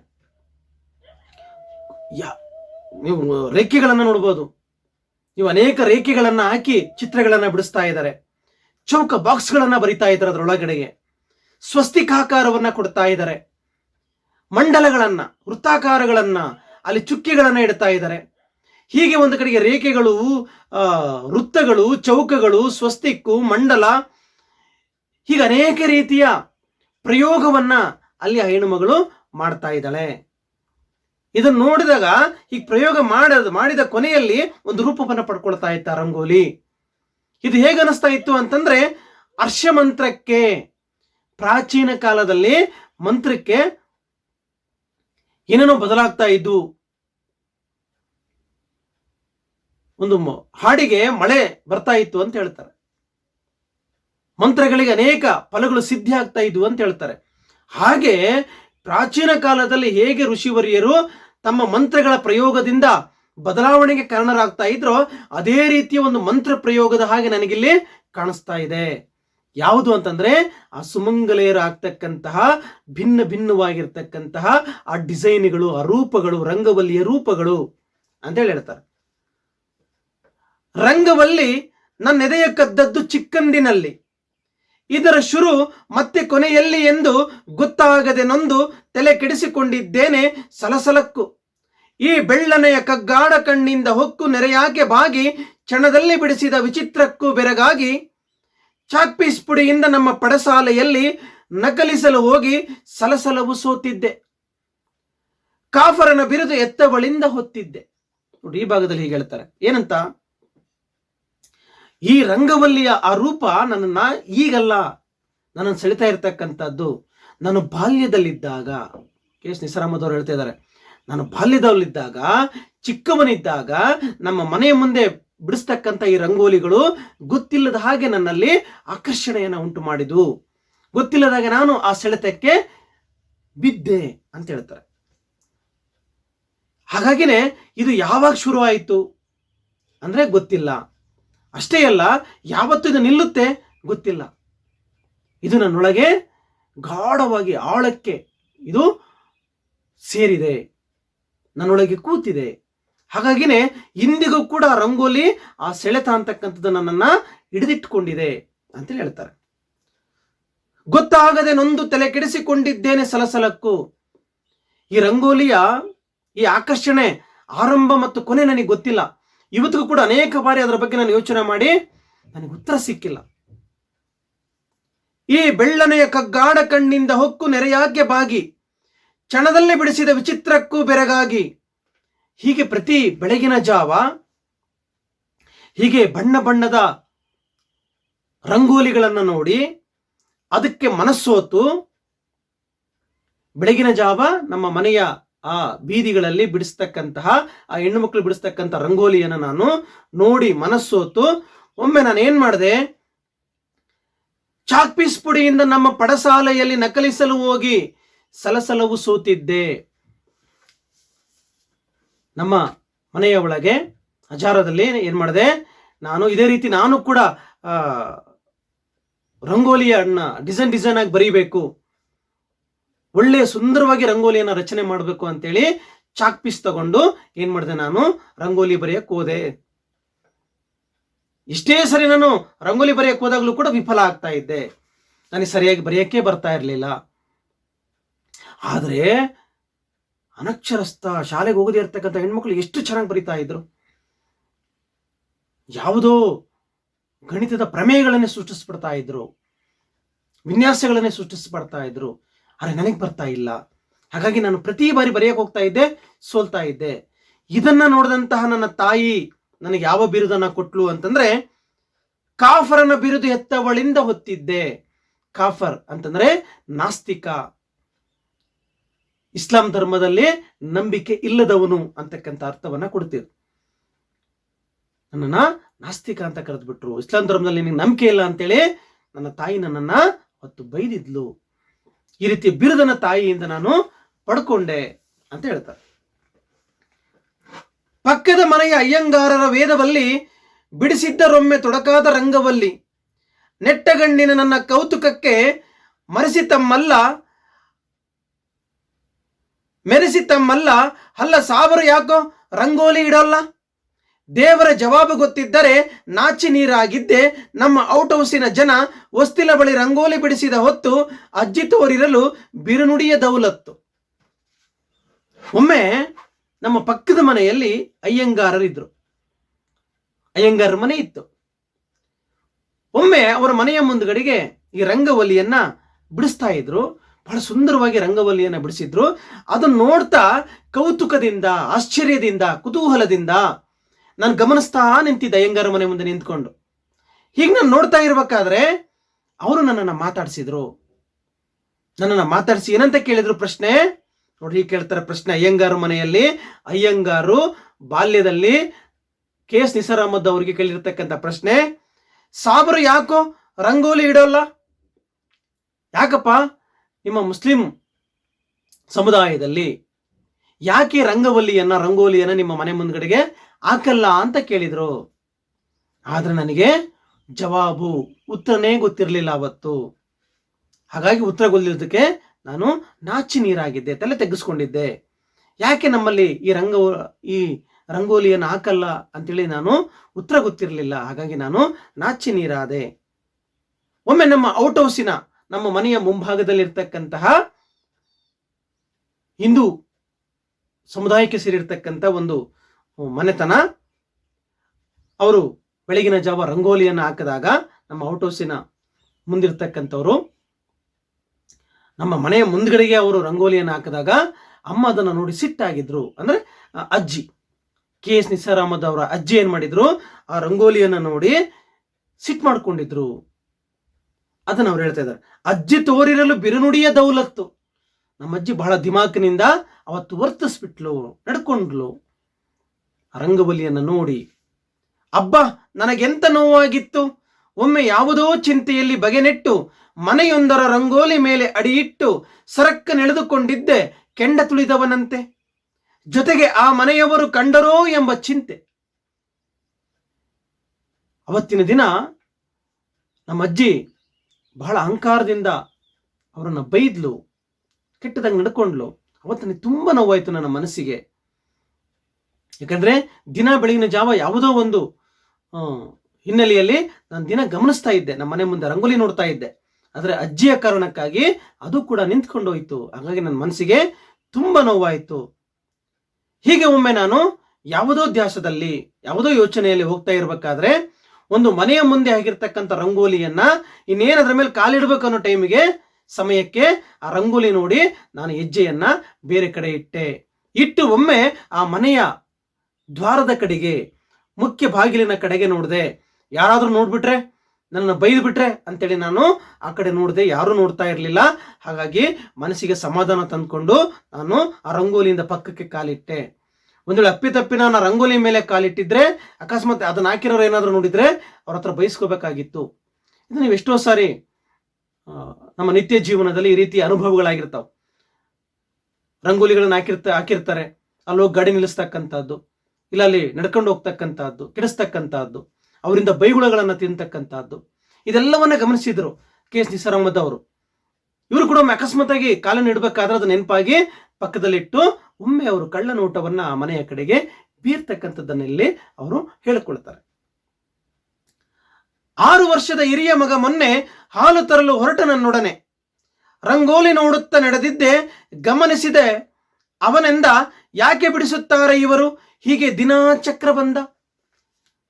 ಯಾ, ನೀವು ರೇಖೆಗಳನ್ನು ನೋಡ್ಬೋದು. ನೀವು ಅನೇಕ ರೇಖೆಗಳನ್ನು ಹಾಕಿ ಚಿತ್ರಗಳನ್ನು ಬಿಡಿಸ್ತಾ ಇದ್ದಾರೆ. ಚೌಕ ಬಾಕ್ಸ್ಗಳನ್ನು ಬರಿತಾ ಇದ್ದಾರೆ ಅದರೊಳಗಡೆಗೆ. ಸ್ವಸ್ತಿಕಾಕಾರವನ್ನ ಕೊಡ್ತಾ ಇದ್ದಾರೆ. ಮಂಡಲಗಳನ್ನು, ವೃತ್ತಾಕಾರಗಳನ್ನ ಅಲ್ಲಿ ಚುಕ್ಕೆಗಳನ್ನು ಇಡ್ತಾ ಇದ್ದಾರೆ. ಹೀಗೆ ಒಂದು ಕಡೆಗೆ ರೇಖೆಗಳು ವೃತ್ತಗಳು, ಚೌಕಗಳು, ಸ್ವಸ್ತಿಕ್ಕು, ಮಂಡಲ, ಹೀಗೆ ಅನೇಕ ರೀತಿಯ ಪ್ರಯೋಗವನ್ನ ಅಲ್ಲಿ ಹೆಣ್ಣುಮಗಳು ಹೆಣ್ಣು ಮಗಳು ಮಾಡ್ತಾ ಇದ್ದಾಳೆ. ಇದನ್ನು ನೋಡಿದಾಗ ಈ ಪ್ರಯೋಗ ಮಾಡದ, ಮಾಡಿದ ಕೊನೆಯಲ್ಲಿ ಒಂದು ರೂಪವನ್ನು ಪಡ್ಕೊಳ್ತಾ ಇತ್ತ ರಂಗೋಲಿ. ಇದು ಹೇಗೆ ಅನಿಸ್ತಾ ಇತ್ತು ಅಂತಂದ್ರೆ ಮಂತ್ರಕ್ಕೆ, ಪ್ರಾಚೀನ ಕಾಲದಲ್ಲಿ ಮಂತ್ರಕ್ಕೆ ಏನೇನೋ ಬದಲಾಗ್ತಾ ಇದ್ದು ಒಂದು ಹಾಡಿಗೆ ಮಳೆ ಬರ್ತಾ ಇತ್ತು ಅಂತ ಹೇಳ್ತಾರೆ. ಮಂತ್ರಗಳಿಗೆ ಅನೇಕ ಫಲಗಳು ಸಿದ್ಧಿ ಆಗ್ತಾ ಇದ್ವು ಅಂತ ಹೇಳ್ತಾರೆ. ಹಾಗೆ ಪ್ರಾಚೀನ ಕಾಲದಲ್ಲಿ ಹೇಗೆ ಋಷಿವರಿಯರು ತಮ್ಮ ಮಂತ್ರಗಳ ಪ್ರಯೋಗದಿಂದ ಬದಲಾವಣೆಗೆ ಕಾರಣರಾಗ್ತಾ ಇದ್ರೋ, ಅದೇ ರೀತಿಯ ಒಂದು ಮಂತ್ರ ಪ್ರಯೋಗದ ಹಾಗೆ ನನಗಿಲ್ಲಿ ಕಾಣಿಸ್ತಾ ಇದೆ. ಯಾವುದು ಅಂತಂದ್ರೆ ಆ ಸುಮಂಗಲೆಯರು ಆಗ್ತಕ್ಕಂತಹ ಭಿನ್ನ ಭಿನ್ನವಾಗಿರ್ತಕ್ಕಂತಹ ಆ ಡಿಸೈನ್ಗಳು, ಆ ರೂಪಗಳು, ರಂಗವಲ್ಲಿಯ ರೂಪಗಳು ಅಂತೇಳಿ ಹೇಳ್ತಾರೆ. ರಂಗವಲ್ಲಿ ನನ್ನ ಎದೆಯ ಕದ್ದದ್ದು ಚಿಕ್ಕಂದಿನಲ್ಲಿ. ಇದರ ಶುರು ಮತ್ತೆ ಕೊನೆಯಲ್ಲಿ ಎಂದು ಗೊತ್ತಾಗದೆ ನೊಂದು ತಲೆ ಕೆಡಿಸಿಕೊಂಡಿದ್ದೇನೆ ಸಲಸಲಕ್ಕು. ಈ ಬೆಳ್ಳನೆಯ ಕಗ್ಗಾಡ ಕಣ್ಣಿಂದ ಹೊಕ್ಕು ನೆರೆಯಾಕೆ ಬಾಗಿ ಕ್ಷಣದಲ್ಲಿ ಬಿಡಿಸಿದ ವಿಚಿತ್ರಕ್ಕೂ ಬೆರಗಾಗಿ ಚಾಕ್ಪೀಸ್ ಪುಡಿಯಿಂದ ನಮ್ಮ ಪಡಸಾಲೆಯಲ್ಲಿ ನಕಲಿಸಲು ಹೋಗಿ ಸಲಸಲವು ಸೋತಿದ್ದೆ. ಕಾಫರನ ಬಿರುದು ಎತ್ತವಳಿಂದ ಹೊತ್ತಿದ್ದೆ. ನೋಡಿ, ಈ ಭಾಗದಲ್ಲಿ ಹೀಗೆ ಹೇಳ್ತಾರೆ. ಏನಂತ? ಈ ರಂಗವಲ್ಲಿಯ ಆ ರೂಪ ನನ್ನನ್ನ ಈಗಲ್ಲ ನನ್ನನ್ನು ಸೆಳಿತಾ ಇರ್ತಕ್ಕಂಥದ್ದು. ನಾನು ಬಾಲ್ಯದಲ್ಲಿದ್ದಾಗ, ಕೆ ಎಸ್ ನಿಸರಾಮದವ್ರು ಹೇಳ್ತಾ ಇದ್ದಾರೆ, ನಾನು ಬಾಲ್ಯದಲ್ಲಿದ್ದಾಗ, ಚಿಕ್ಕವನಿದ್ದಾಗ ನಮ್ಮ ಮನೆಯ ಮುಂದೆ ಬಿಡಿಸ್ತಕ್ಕಂಥ ಈ ರಂಗೋಲಿಗಳು ಗೊತ್ತಿಲ್ಲದ ಹಾಗೆ ನನ್ನಲ್ಲಿ ಆಕರ್ಷಣೆಯನ್ನು ಉಂಟು ಮಾಡಿದು ಗೊತ್ತಿಲ್ಲದಾಗೆ ನಾನು ಆ ಸೆಳೆತಕ್ಕೆ ಬಿದ್ದೆ ಅಂತ ಹೇಳ್ತಾರೆ. ಹಾಗಾಗಿನೇ ಇದು ಯಾವಾಗ ಶುರುವಾಯಿತು? ಅಂದರೆ ಅಂದ್ರೆ ಗೊತ್ತಿಲ್ಲ. ಅಷ್ಟೇ ಅಲ್ಲ, ಯಾವತ್ತೂ ಇದು ನಿಲ್ಲುತ್ತೆ? ಗೊತ್ತಿಲ್ಲ. ಇದು ನನ್ನೊಳಗೆ ಗಾಢವಾಗಿ ಆಳಕ್ಕೆ ಇದು ಸೇರಿದೆ. ನನ್ನೊಳಗೆ ಕೂತಿದೆ. ಹಾಗಾಗಿನೇ ಇಂದಿಗೂ ಕೂಡ ರಂಗೋಲಿ ಆ ಸೆಳೆತ ಅಂತಕ್ಕಂಥದ್ದು ನನ್ನನ್ನ ಹಿಡಿದಿಟ್ಟುಕೊಂಡಿದೆ ಅಂತ ಹೇಳ್ತಾರೆ. ಗೊತ್ತಾಗದೆ ನೊಂದು ತಲೆ ಕೆಡಿಸಿಕೊಂಡಿದ್ದೇನೆ ಸಲಸಲಕ್ಕೂ. ಈ ರಂಗೋಲಿಯ ಈ ಆಕರ್ಷಣೆ ಆರಂಭ ಮತ್ತು ಕೊನೆ ನನಗೆ ಗೊತ್ತಿಲ್ಲ. ಇವತ್ತಿಗೂ ಕೂಡ ಅನೇಕ ಬಾರಿ ಅದರ ಬಗ್ಗೆ ನಾನು ಯೋಚನೆ ಮಾಡಿ ನನಗೆ ಉತ್ತರ ಸಿಕ್ಕಿಲ್ಲ. ಈ ಬೆಳ್ಳನೆಯ ಕಗ್ಗಾಡ ಕಣ್ಣಿಂದ ಹೊಕ್ಕು ನೆರೆಯಾಗ್ಗೆ ಬಾಗಿ, ಕ್ಷಣದಲ್ಲಿ ಬಿಡಿಸಿದ ವಿಚಿತ್ರಕ್ಕೂ ಬೆರಗಾಗಿ, ಹೀಗೆ ಪ್ರತಿ ಬೆಳಗಿನ ಜಾವ, ಹೀಗೆ ಬಣ್ಣ ಬಣ್ಣದ ರಂಗೋಲಿಗಳನ್ನು ನೋಡಿ ಅದಕ್ಕೆ ಮನಸ್ಸೋತು ಬೆಳಗಿನ ಜಾವ ನಮ್ಮ ಮನೆಯ ಆ ಬೀದಿಗಳಲ್ಲಿ ಬಿಡಿಸ್ತಕ್ಕಂತಹ ಆ ಹೆಣ್ಣು ಮಕ್ಕಳು ಬಿಡಿಸ್ತಕ್ಕಂಥ ರಂಗೋಲಿಯನ್ನು ನಾನು ನೋಡಿ ಮನಸ್ಸೋತು ಒಮ್ಮೆ ನಾನು ಏನ್ ಮಾಡಿದೆ? ಚಾಕ್ ಪೀಸ್ ಪುಡಿಯಿಂದ ನಮ್ಮ ಪಡಸಾಲೆಯಲ್ಲಿ ನಕಲಿಸಲು ಹೋಗಿ ಸಲಸಲವು ಸೋತಿದ್ದೆ. ನಮ್ಮ ಮನೆಯ ಒಳಗೆ ಹಜಾರದಲ್ಲಿ ಏನ್ ಮಾಡಿದೆ? ನಾನು ಇದೇ ರೀತಿ ನಾನು ಕೂಡ ಆ, ಅಣ್ಣ ಡಿಸೈನ್ ಡಿಸೈನ್ ಆಗಿ ಬರೀಬೇಕು. ಒಳ್ಳೆಯ ಸುಂದರವಾಗಿ ರಂಗೋಲಿಯನ್ನ ರಚನೆ ಮಾಡಬೇಕು ಅಂತೇಳಿ ಚಾಕ್ ಪೀಸ್ ತಗೊಂಡು ಏನ್ ಮಾಡಿದೆ ನಾನು? ರಂಗೋಲಿ ಬರೆಯಕ್ಕೆ ಹೋದೆ. ಇಷ್ಟೇ ಸರಿ ನಾನು ರಂಗೋಲಿ ಬರೆಯಕ್ಕೆ ಹೋದಾಗ್ಲೂ ಕೂಡ ವಿಫಲ ಆಗ್ತಾ ಇದ್ದೆ. ನನಗೆ ಸರಿಯಾಗಿ ಬರೆಯಕ್ಕೆ ಬರ್ತಾ ಇರಲಿಲ್ಲ. ಆದರೆ ಅನಕ್ಷರಸ್ಥ ಶಾಲೆಗೆ ಹೋಗದೇ ಇರ್ತಕ್ಕಂಥ ಹೆಣ್ಮಕ್ಳು ಎಷ್ಟು ಚೆನ್ನಾಗಿ ಬರಿತಾ ಇದ್ರು. ಯಾವುದೋ ಗಣಿತದ ಪ್ರಮೇಯಗಳನ್ನೇ ಸೃಷ್ಟಿಸ್ಬಿಡ್ತಾ ಇದ್ರು. ವಿನ್ಯಾಸಗಳನ್ನೇ ಸೃಷ್ಟಿಸ್ಬಿಡ್ತಾ ಇದ್ರು. ಆದರೆ ನನಗೆ ಬರ್ತಾ ಇಲ್ಲ. ಹಾಗಾಗಿ ನಾನು ಪ್ರತಿ ಬಾರಿ ಬರೆಯಕ್ಕೆ ಹೋಗ್ತಾ ಇದ್ದೆ, ಸೋಲ್ತಾ ಇದ್ದೆ. ಇದನ್ನ ನೋಡಿದಂತಹ ನನ್ನ ತಾಯಿ ನನಗೆ ಯಾವ ಬಿರುದನ್ನ ಕೊಟ್ಲು ಅಂತಂದ್ರೆ, ಕಾಫರನ ಬಿರುದು ಎತ್ತವಳಿಂದ ಹೊತ್ತಿದ್ದೆ. ಕಾಫರ್ ಅಂತಂದ್ರೆ ನಾಸ್ತಿಕ. ಇಸ್ಲಾಂ ಧರ್ಮದಲ್ಲಿ ನಂಬಿಕೆ ಇಲ್ಲದವನು ಅಂತಕ್ಕಂಥ ಅರ್ಥವನ್ನ ಕೊಡ್ತಿದ್ರು ನನ್ನನ್ನ ನಾಸ್ತಿಕ ಅಂತ ಕರೆದ್ಬಿಟ್ರು. ಇಸ್ಲಾಂ ಧರ್ಮದಲ್ಲಿ ನಿನಗೆ ನಂಬಿಕೆ ಇಲ್ಲ ಅಂತೇಳಿ ನನ್ನ ತಾಯಿ ನನ್ನನ್ನ ಹೊತ್ತು ಬೈದಿದ್ಲು. ಈ ರೀತಿ ಬಿರುದನ ತಾಯಿಯಿಂದ ನಾನು ಪಡ್ಕೊಂಡೆ ಅಂತ ಹೇಳ್ತಾರೆ. ಪಕ್ಕದ ಮನೆಯ ಅಯ್ಯಂಗಾರರ ವೇದವಲ್ಲಿ ಬಿಡಿಸಿದ್ದರೊಮ್ಮೆ ತೊಡಕಾದ ರಂಗವಲ್ಲಿ ನೆಟ್ಟಗಣ್ಣಿನ ನನ್ನ ಕೌತುಕಕ್ಕೆ ಮರೆಸಿ ತಮ್ಮಲ್ಲ ಮೆರೆಸಿ ತಮ್ಮಲ್ಲ ಅಲ್ಲ ಸಾವರು ಯಾಕೋ ರಂಗೋಲಿ ಇಡೋಲ್ಲ? ದೇವರ ಜವಾಬು ಗೊತ್ತಿದ್ದರೆ ನಾಚಿ ನೀರಾಗಿದ್ದೆ. ನಮ್ಮ ಔಟ್ ಹೌಸಿನ ಜನ ಹೊಸ್ತಿಲ ಬಳಿ ರಂಗೋಲಿ ಬಿಡಿಸಿದ ಹೊತ್ತು ಅಜ್ಜಿ ತೋರಿರಲು ಬಿರುನುಡಿಯ ದೌಲತ್ತು. ಒಮ್ಮೆ ನಮ್ಮ ಪಕ್ಕದ ಮನೆಯಲ್ಲಿ ಅಯ್ಯಂಗಾರರಿದ್ರು. ಅಯ್ಯಂಗಾರ ಮನೆ ಇತ್ತು. ಒಮ್ಮೆ ಅವರ ಮನೆಯ ಮುಂದುಗಡೆಗೆ ಈ ರಂಗವಲಿಯನ್ನ ಬಿಡಿಸ್ತಾ ಇದ್ರು. ಬಹಳ ಸುಂದರವಾಗಿ ರಂಗವಲ್ಲಿಯನ್ನು ಬಿಡಿಸಿದ್ರು. ಅದನ್ನು ನೋಡ್ತಾ ಕೌತುಕದಿಂದ, ಆಶ್ಚರ್ಯದಿಂದ, ಕುತೂಹಲದಿಂದ ನಾನು ಗಮನಿಸ್ತಾ ನಿಂತಿದ್ದ ಅಯ್ಯಂಗಾರ ಮನೆ ಮುಂದೆ ನಿಂತ್ಕೊಂಡು. ಹೀಗೆ ನಾನು ನೋಡ್ತಾ ಇರ್ಬೇಕಾದ್ರೆ ಅವರು ನನ್ನನ್ನು ಮಾತಾಡಿಸಿದ್ರು. ನನ್ನನ್ನು ಮಾತಾಡಿಸಿ ಏನಂತ ಕೇಳಿದ್ರು ಪ್ರಶ್ನೆ? ಹೀಗೆ ಕೇಳ್ತಾರೆ ಪ್ರಶ್ನೆ ಅಯ್ಯಂಗಾರು ಮನೆಯಲ್ಲಿ. ಅಯ್ಯಂಗಾರು ಬಾಲ್ಯದಲ್ಲಿ ಕೆ ಎಸ್ ನಿಸಾರ್ ಅಹಮದ್ ಅವರಿಗೆ ಕೇಳಿರ್ತಕ್ಕಂಥ ಪ್ರಶ್ನೆ. ಸಾಬರು ಯಾಕೋ ರಂಗೋಲಿ ಇಡೋಲ್ಲ ಯಾಕಪ್ಪ? ನಿಮ್ಮ ಮುಸ್ಲಿಂ ಸಮುದಾಯದಲ್ಲಿ ಯಾಕೆ ರಂಗವಲ್ಲಿಯನ್ನ, ರಂಗೋಲಿಯನ್ನ ನಿಮ್ಮ ಮನೆ ಮುಂದ್ಗಡೆಗೆ ಹಾಕಲ್ಲ ಅಂತ ಕೇಳಿದ್ರು. ಆದ್ರೆ ನನಗೆ ಜವಾಬು ಉತ್ತರನೇ ಗೊತ್ತಿರಲಿಲ್ಲ ಅವತ್ತು. ಹಾಗಾಗಿ ಉತ್ತರ ಗೊತ್ತಿರೋದಕ್ಕೆ ನಾನು ನಾಚಿ ನೀರಾಗಿದ್ದೆ, ತಲೆ ತೆಗೆಸ್ಕೊಂಡಿದ್ದೆ. ಯಾಕೆ ನಮ್ಮಲ್ಲಿ ಈ ರಂಗ, ಈ ರಂಗೋಲಿಯನ್ನು ಹಾಕಲ್ಲ ಅಂತೇಳಿ ನಾನು ಉತ್ತರ ಗೊತ್ತಿರಲಿಲ್ಲ. ಹಾಗಾಗಿ ನಾನು ನಾಚಿ ನೀರಾದೆ. ಒಮ್ಮೆ ನಮ್ಮ ಔಟ್ ಹೌಸಿನ, ನಮ್ಮ ಮನೆಯ ಮುಂಭಾಗದಲ್ಲಿರ್ತಕ್ಕಂತಹ ಹಿಂದೂ ಸಮುದಾಯಕ್ಕೆ ಸೇರಿರ್ತಕ್ಕಂಥ ಒಂದು ಮನೆತನ. ಅವರು ಬೆಳಗಿನ ಜಾವ ರಂಗೋಲಿಯನ್ನು ಹಾಕಿದಾಗ ನಮ್ಮ ಔಟ್ ಹೌಸಿನ ಮುಂದಿರ್ತಕ್ಕಂಥವ್ರು. ನಮ್ಮ ಮನೆಯ ಮುಂದ್ಗಡೆಗೆ ಅವರು ರಂಗೋಲಿಯನ್ನು ಹಾಕಿದಾಗ ಅಮ್ಮ ಅದನ್ನು ನೋಡಿ ಸಿಟ್ಟಾಗಿದ್ರು. ಅಂದ್ರೆ ಅಜ್ಜಿ. ಕೆ ಎಸ್ ನಿಸಾರ್ ಅವರ ಅಜ್ಜಿ ಏನ್ ಮಾಡಿದ್ರು? ಆ ರಂಗೋಲಿಯನ್ನು ನೋಡಿ ಸಿಟ್ ಮಾಡ್ಕೊಂಡಿದ್ರು. ಅದನ್ನ ಅವ್ರು ಹೇಳ್ತಾ ಇದ್ದಾರೆ. ಅಜ್ಜಿ ತೋರಿರಲು ಬಿರುನುಡಿಯ ದೌಲತ್ತು. ನಮ್ಮ ಅಜ್ಜಿ ಬಹಳ ದಿಮಾಕಿನಿಂದ ಅವತ್ತು ವರ್ತಿಸ್ಬಿಟ್ಲು, ನಡ್ಕೊಂಡ್ಲು. ರಂಗಬಲಿಯನ್ನು ನೋಡಿ, ಅಬ್ಬಾ, ನನಗೆಂತ ನೋವಾಗಿತ್ತು? ಒಮ್ಮೆ ಯಾವುದೋ ಚಿಂತೆಯಲ್ಲಿ ಬಗೆನೆಟ್ಟು ಮನೆಯೊಂದರ ರಂಗೋಲಿ ಮೇಲೆ ಅಡಿಯಿಟ್ಟು ಸರಕ್ಕ ನೆಳೆದುಕೊಂಡಿದ್ದೆ ಕೆಂಡ ತುಳಿದವನಂತೆ. ಜೊತೆಗೆ ಆ ಮನೆಯವರು ಕಂಡರೋ ಎಂಬ ಚಿಂತೆ. ಅವತ್ತಿನ ದಿನ ನಮ್ಮ ಅಜ್ಜಿ ಬಹಳ ಅಹಂಕಾರದಿಂದ ಅವರನ್ನು ಬೈದ್ಲು, ಕೆಟ್ಟದಂಗೆ ನಡ್ಕೊಂಡ್ಲು. ಅವತ್ತು ನನಗೆ ತುಂಬ ನೋವಾಯ್ತು ನನ್ನ ಮನಸ್ಸಿಗೆ. ಯಾಕಂದ್ರೆ ದಿನ ಬೆಳಗಿನ ಜಾವ ಯಾವುದೋ ಒಂದು ಹಿನ್ನೆಲೆಯಲ್ಲಿ ನಾನು ದಿನ ಗಮನಿಸ್ತಾ ಇದ್ದೆ ನಮ್ಮ ಮನೆ ಮುಂದೆ ರಂಗೋಲಿ ನೋಡ್ತಾ ಇದ್ದೆ. ಆದರೆ ಅಜ್ಜಿಯ ಕಾರಣಕ್ಕಾಗಿ ಅದು ಕೂಡ ನಿಂತ್ಕೊಂಡು ಹೋಯ್ತು. ಹಾಗಾಗಿ ನನ್ನ ಮನಸ್ಸಿಗೆ ತುಂಬ ನೋವಾಯಿತು. ಹೀಗೆ ಒಮ್ಮೆ ನಾನು ಯಾವುದೋ ಧ್ಯಾಸದಲ್ಲಿ, ಯಾವುದೋ ಯೋಚನೆಯಲ್ಲಿ ಹೋಗ್ತಾ ಇರಬೇಕಾದ್ರೆ ಒಂದು ಮನೆಯ ಮುಂದೆ ಆಗಿರ್ತಕ್ಕಂಥ ರಂಗೋಲಿಯನ್ನ ಇನ್ನೇನು ಅದ್ರ ಮೇಲೆ ಕಾಲಿಡ್ಬೇಕನ್ನೋ ಟೈಮಿಗೆ ಸಮಯಕ್ಕೆ ಆ ರಂಗೋಲಿ ನೋಡಿ ನಾನು ಹೆಜ್ಜೆಯನ್ನ ಬೇರೆ ಕಡೆ ಇಟ್ಟೆ. ಇಟ್ಟು ಒಮ್ಮೆ ಆ ಮನೆಯ ದ್ವಾರದ ಕಡೆಗೆ, ಮುಖ್ಯ ಬಾಗಿಲಿನ ಕಡೆಗೆ ನೋಡಿದೆ. ಯಾರಾದರೂ ನೋಡ್ಬಿಟ್ರೆ ನನ್ನ ಬೈದು ಬಿಟ್ರೆ ಅಂತೇಳಿ ನಾನು ಆ ಕಡೆ ನೋಡಿದೆ. ಯಾರೂ ನೋಡ್ತಾ ಇರಲಿಲ್ಲ. ಹಾಗಾಗಿ ಮನಸ್ಸಿಗೆ ಸಮಾಧಾನ ತಂದ್ಕೊಂಡು ನಾನು ಆ ರಂಗೋಲಿಯಿಂದ ಪಕ್ಕಕ್ಕೆ ಕಾಲಿಟ್ಟೆ. ಒಂದು ವೇಳೆ ಅಪ್ಪಿತಪ್ಪಿ ನಾನು ರಂಗೋಲಿ ಮೇಲೆ ಕಾಲಿಟ್ಟಿದ್ರೆ, ಅಕಸ್ಮಾತ್ ಅದನ್ನ ಹಾಕಿರೋರು ಏನಾದರೂ ನೋಡಿದ್ರೆ ಅವ್ರ ಹತ್ರ ಬಯಸ್ಕೋಬೇಕಾಗಿತ್ತು ಇದು ನೀವು ಎಷ್ಟೋ ಸಾರಿ ನಮ್ಮ ನಿತ್ಯ ಜೀವನದಲ್ಲಿ ಈ ರೀತಿ ಅನುಭವಗಳಾಗಿರ್ತಾವೆ. ರಂಗೋಲಿಗಳನ್ನ ಹಾಕಿರ್ತ, ಹಾಕಿರ್ತಾರೆ. ಅಲ್ಲೋಗಿ ಗಾಡಿ ನಿಲ್ಲಿಸ್ತಕ್ಕಂಥದ್ದು. ಇಲ್ಲ, ಅಲ್ಲಿ ನಡ್ಕೊಂಡು ಹೋಗ್ತಕ್ಕಂಥದ್ದು, ಕೆಡಿಸ್ತಕ್ಕಂಥದ್ದು, ಅವರಿಂದ ಬೈಗುಳಗಳನ್ನು ತಿಂತಕ್ಕಂಥದ್ದು, ಇದೆಲ್ಲವನ್ನ ಗಮನಿಸಿದ್ರು ಕೆ ಎಸ್ ನಿಸಾರ್ ಅವರು. ಇವರು ಕೂಡ ಒಮ್ಮೆ ಅಕಸ್ಮಾತಾಗಿ ಕಾಲನ್ನು ಇಡಬೇಕಾದ್ರೆ ಅದು ನೆನಪಾಗಿ ಪಕ್ಕದಲ್ಲಿಟ್ಟು ಒಮ್ಮೆ ಅವರು ಕಳ್ಳ ನೋಟವನ್ನ ಆ ಮನೆಯ ಕಡೆಗೆ ಬೀರ್ತಕ್ಕಂಥದ್ದನ್ನೆಲ್ಲಿ ಅವರು ಹೇಳಿಕೊಳ್ತಾರೆ. ಆರು ವರ್ಷದ ಹಿರಿಯ ಮಗ ಮೊನ್ನೆ ಹಾಲು ತರಲು ಹೊರಟ ನನ್ನೊಡನೆ. ರಂಗೋಲಿ ನೋಡುತ್ತಾ ನಡೆದಿದ್ದೆ, ಗಮನಿಸಿದೆ, ಅವನೆಂದ ಯಾಕೆ ಬಿಡಿಸುತ್ತಾರೆ ಇವರು? ಹೀಗೆ ದಿನಾ ಚಕ್ರ ಬಂದ.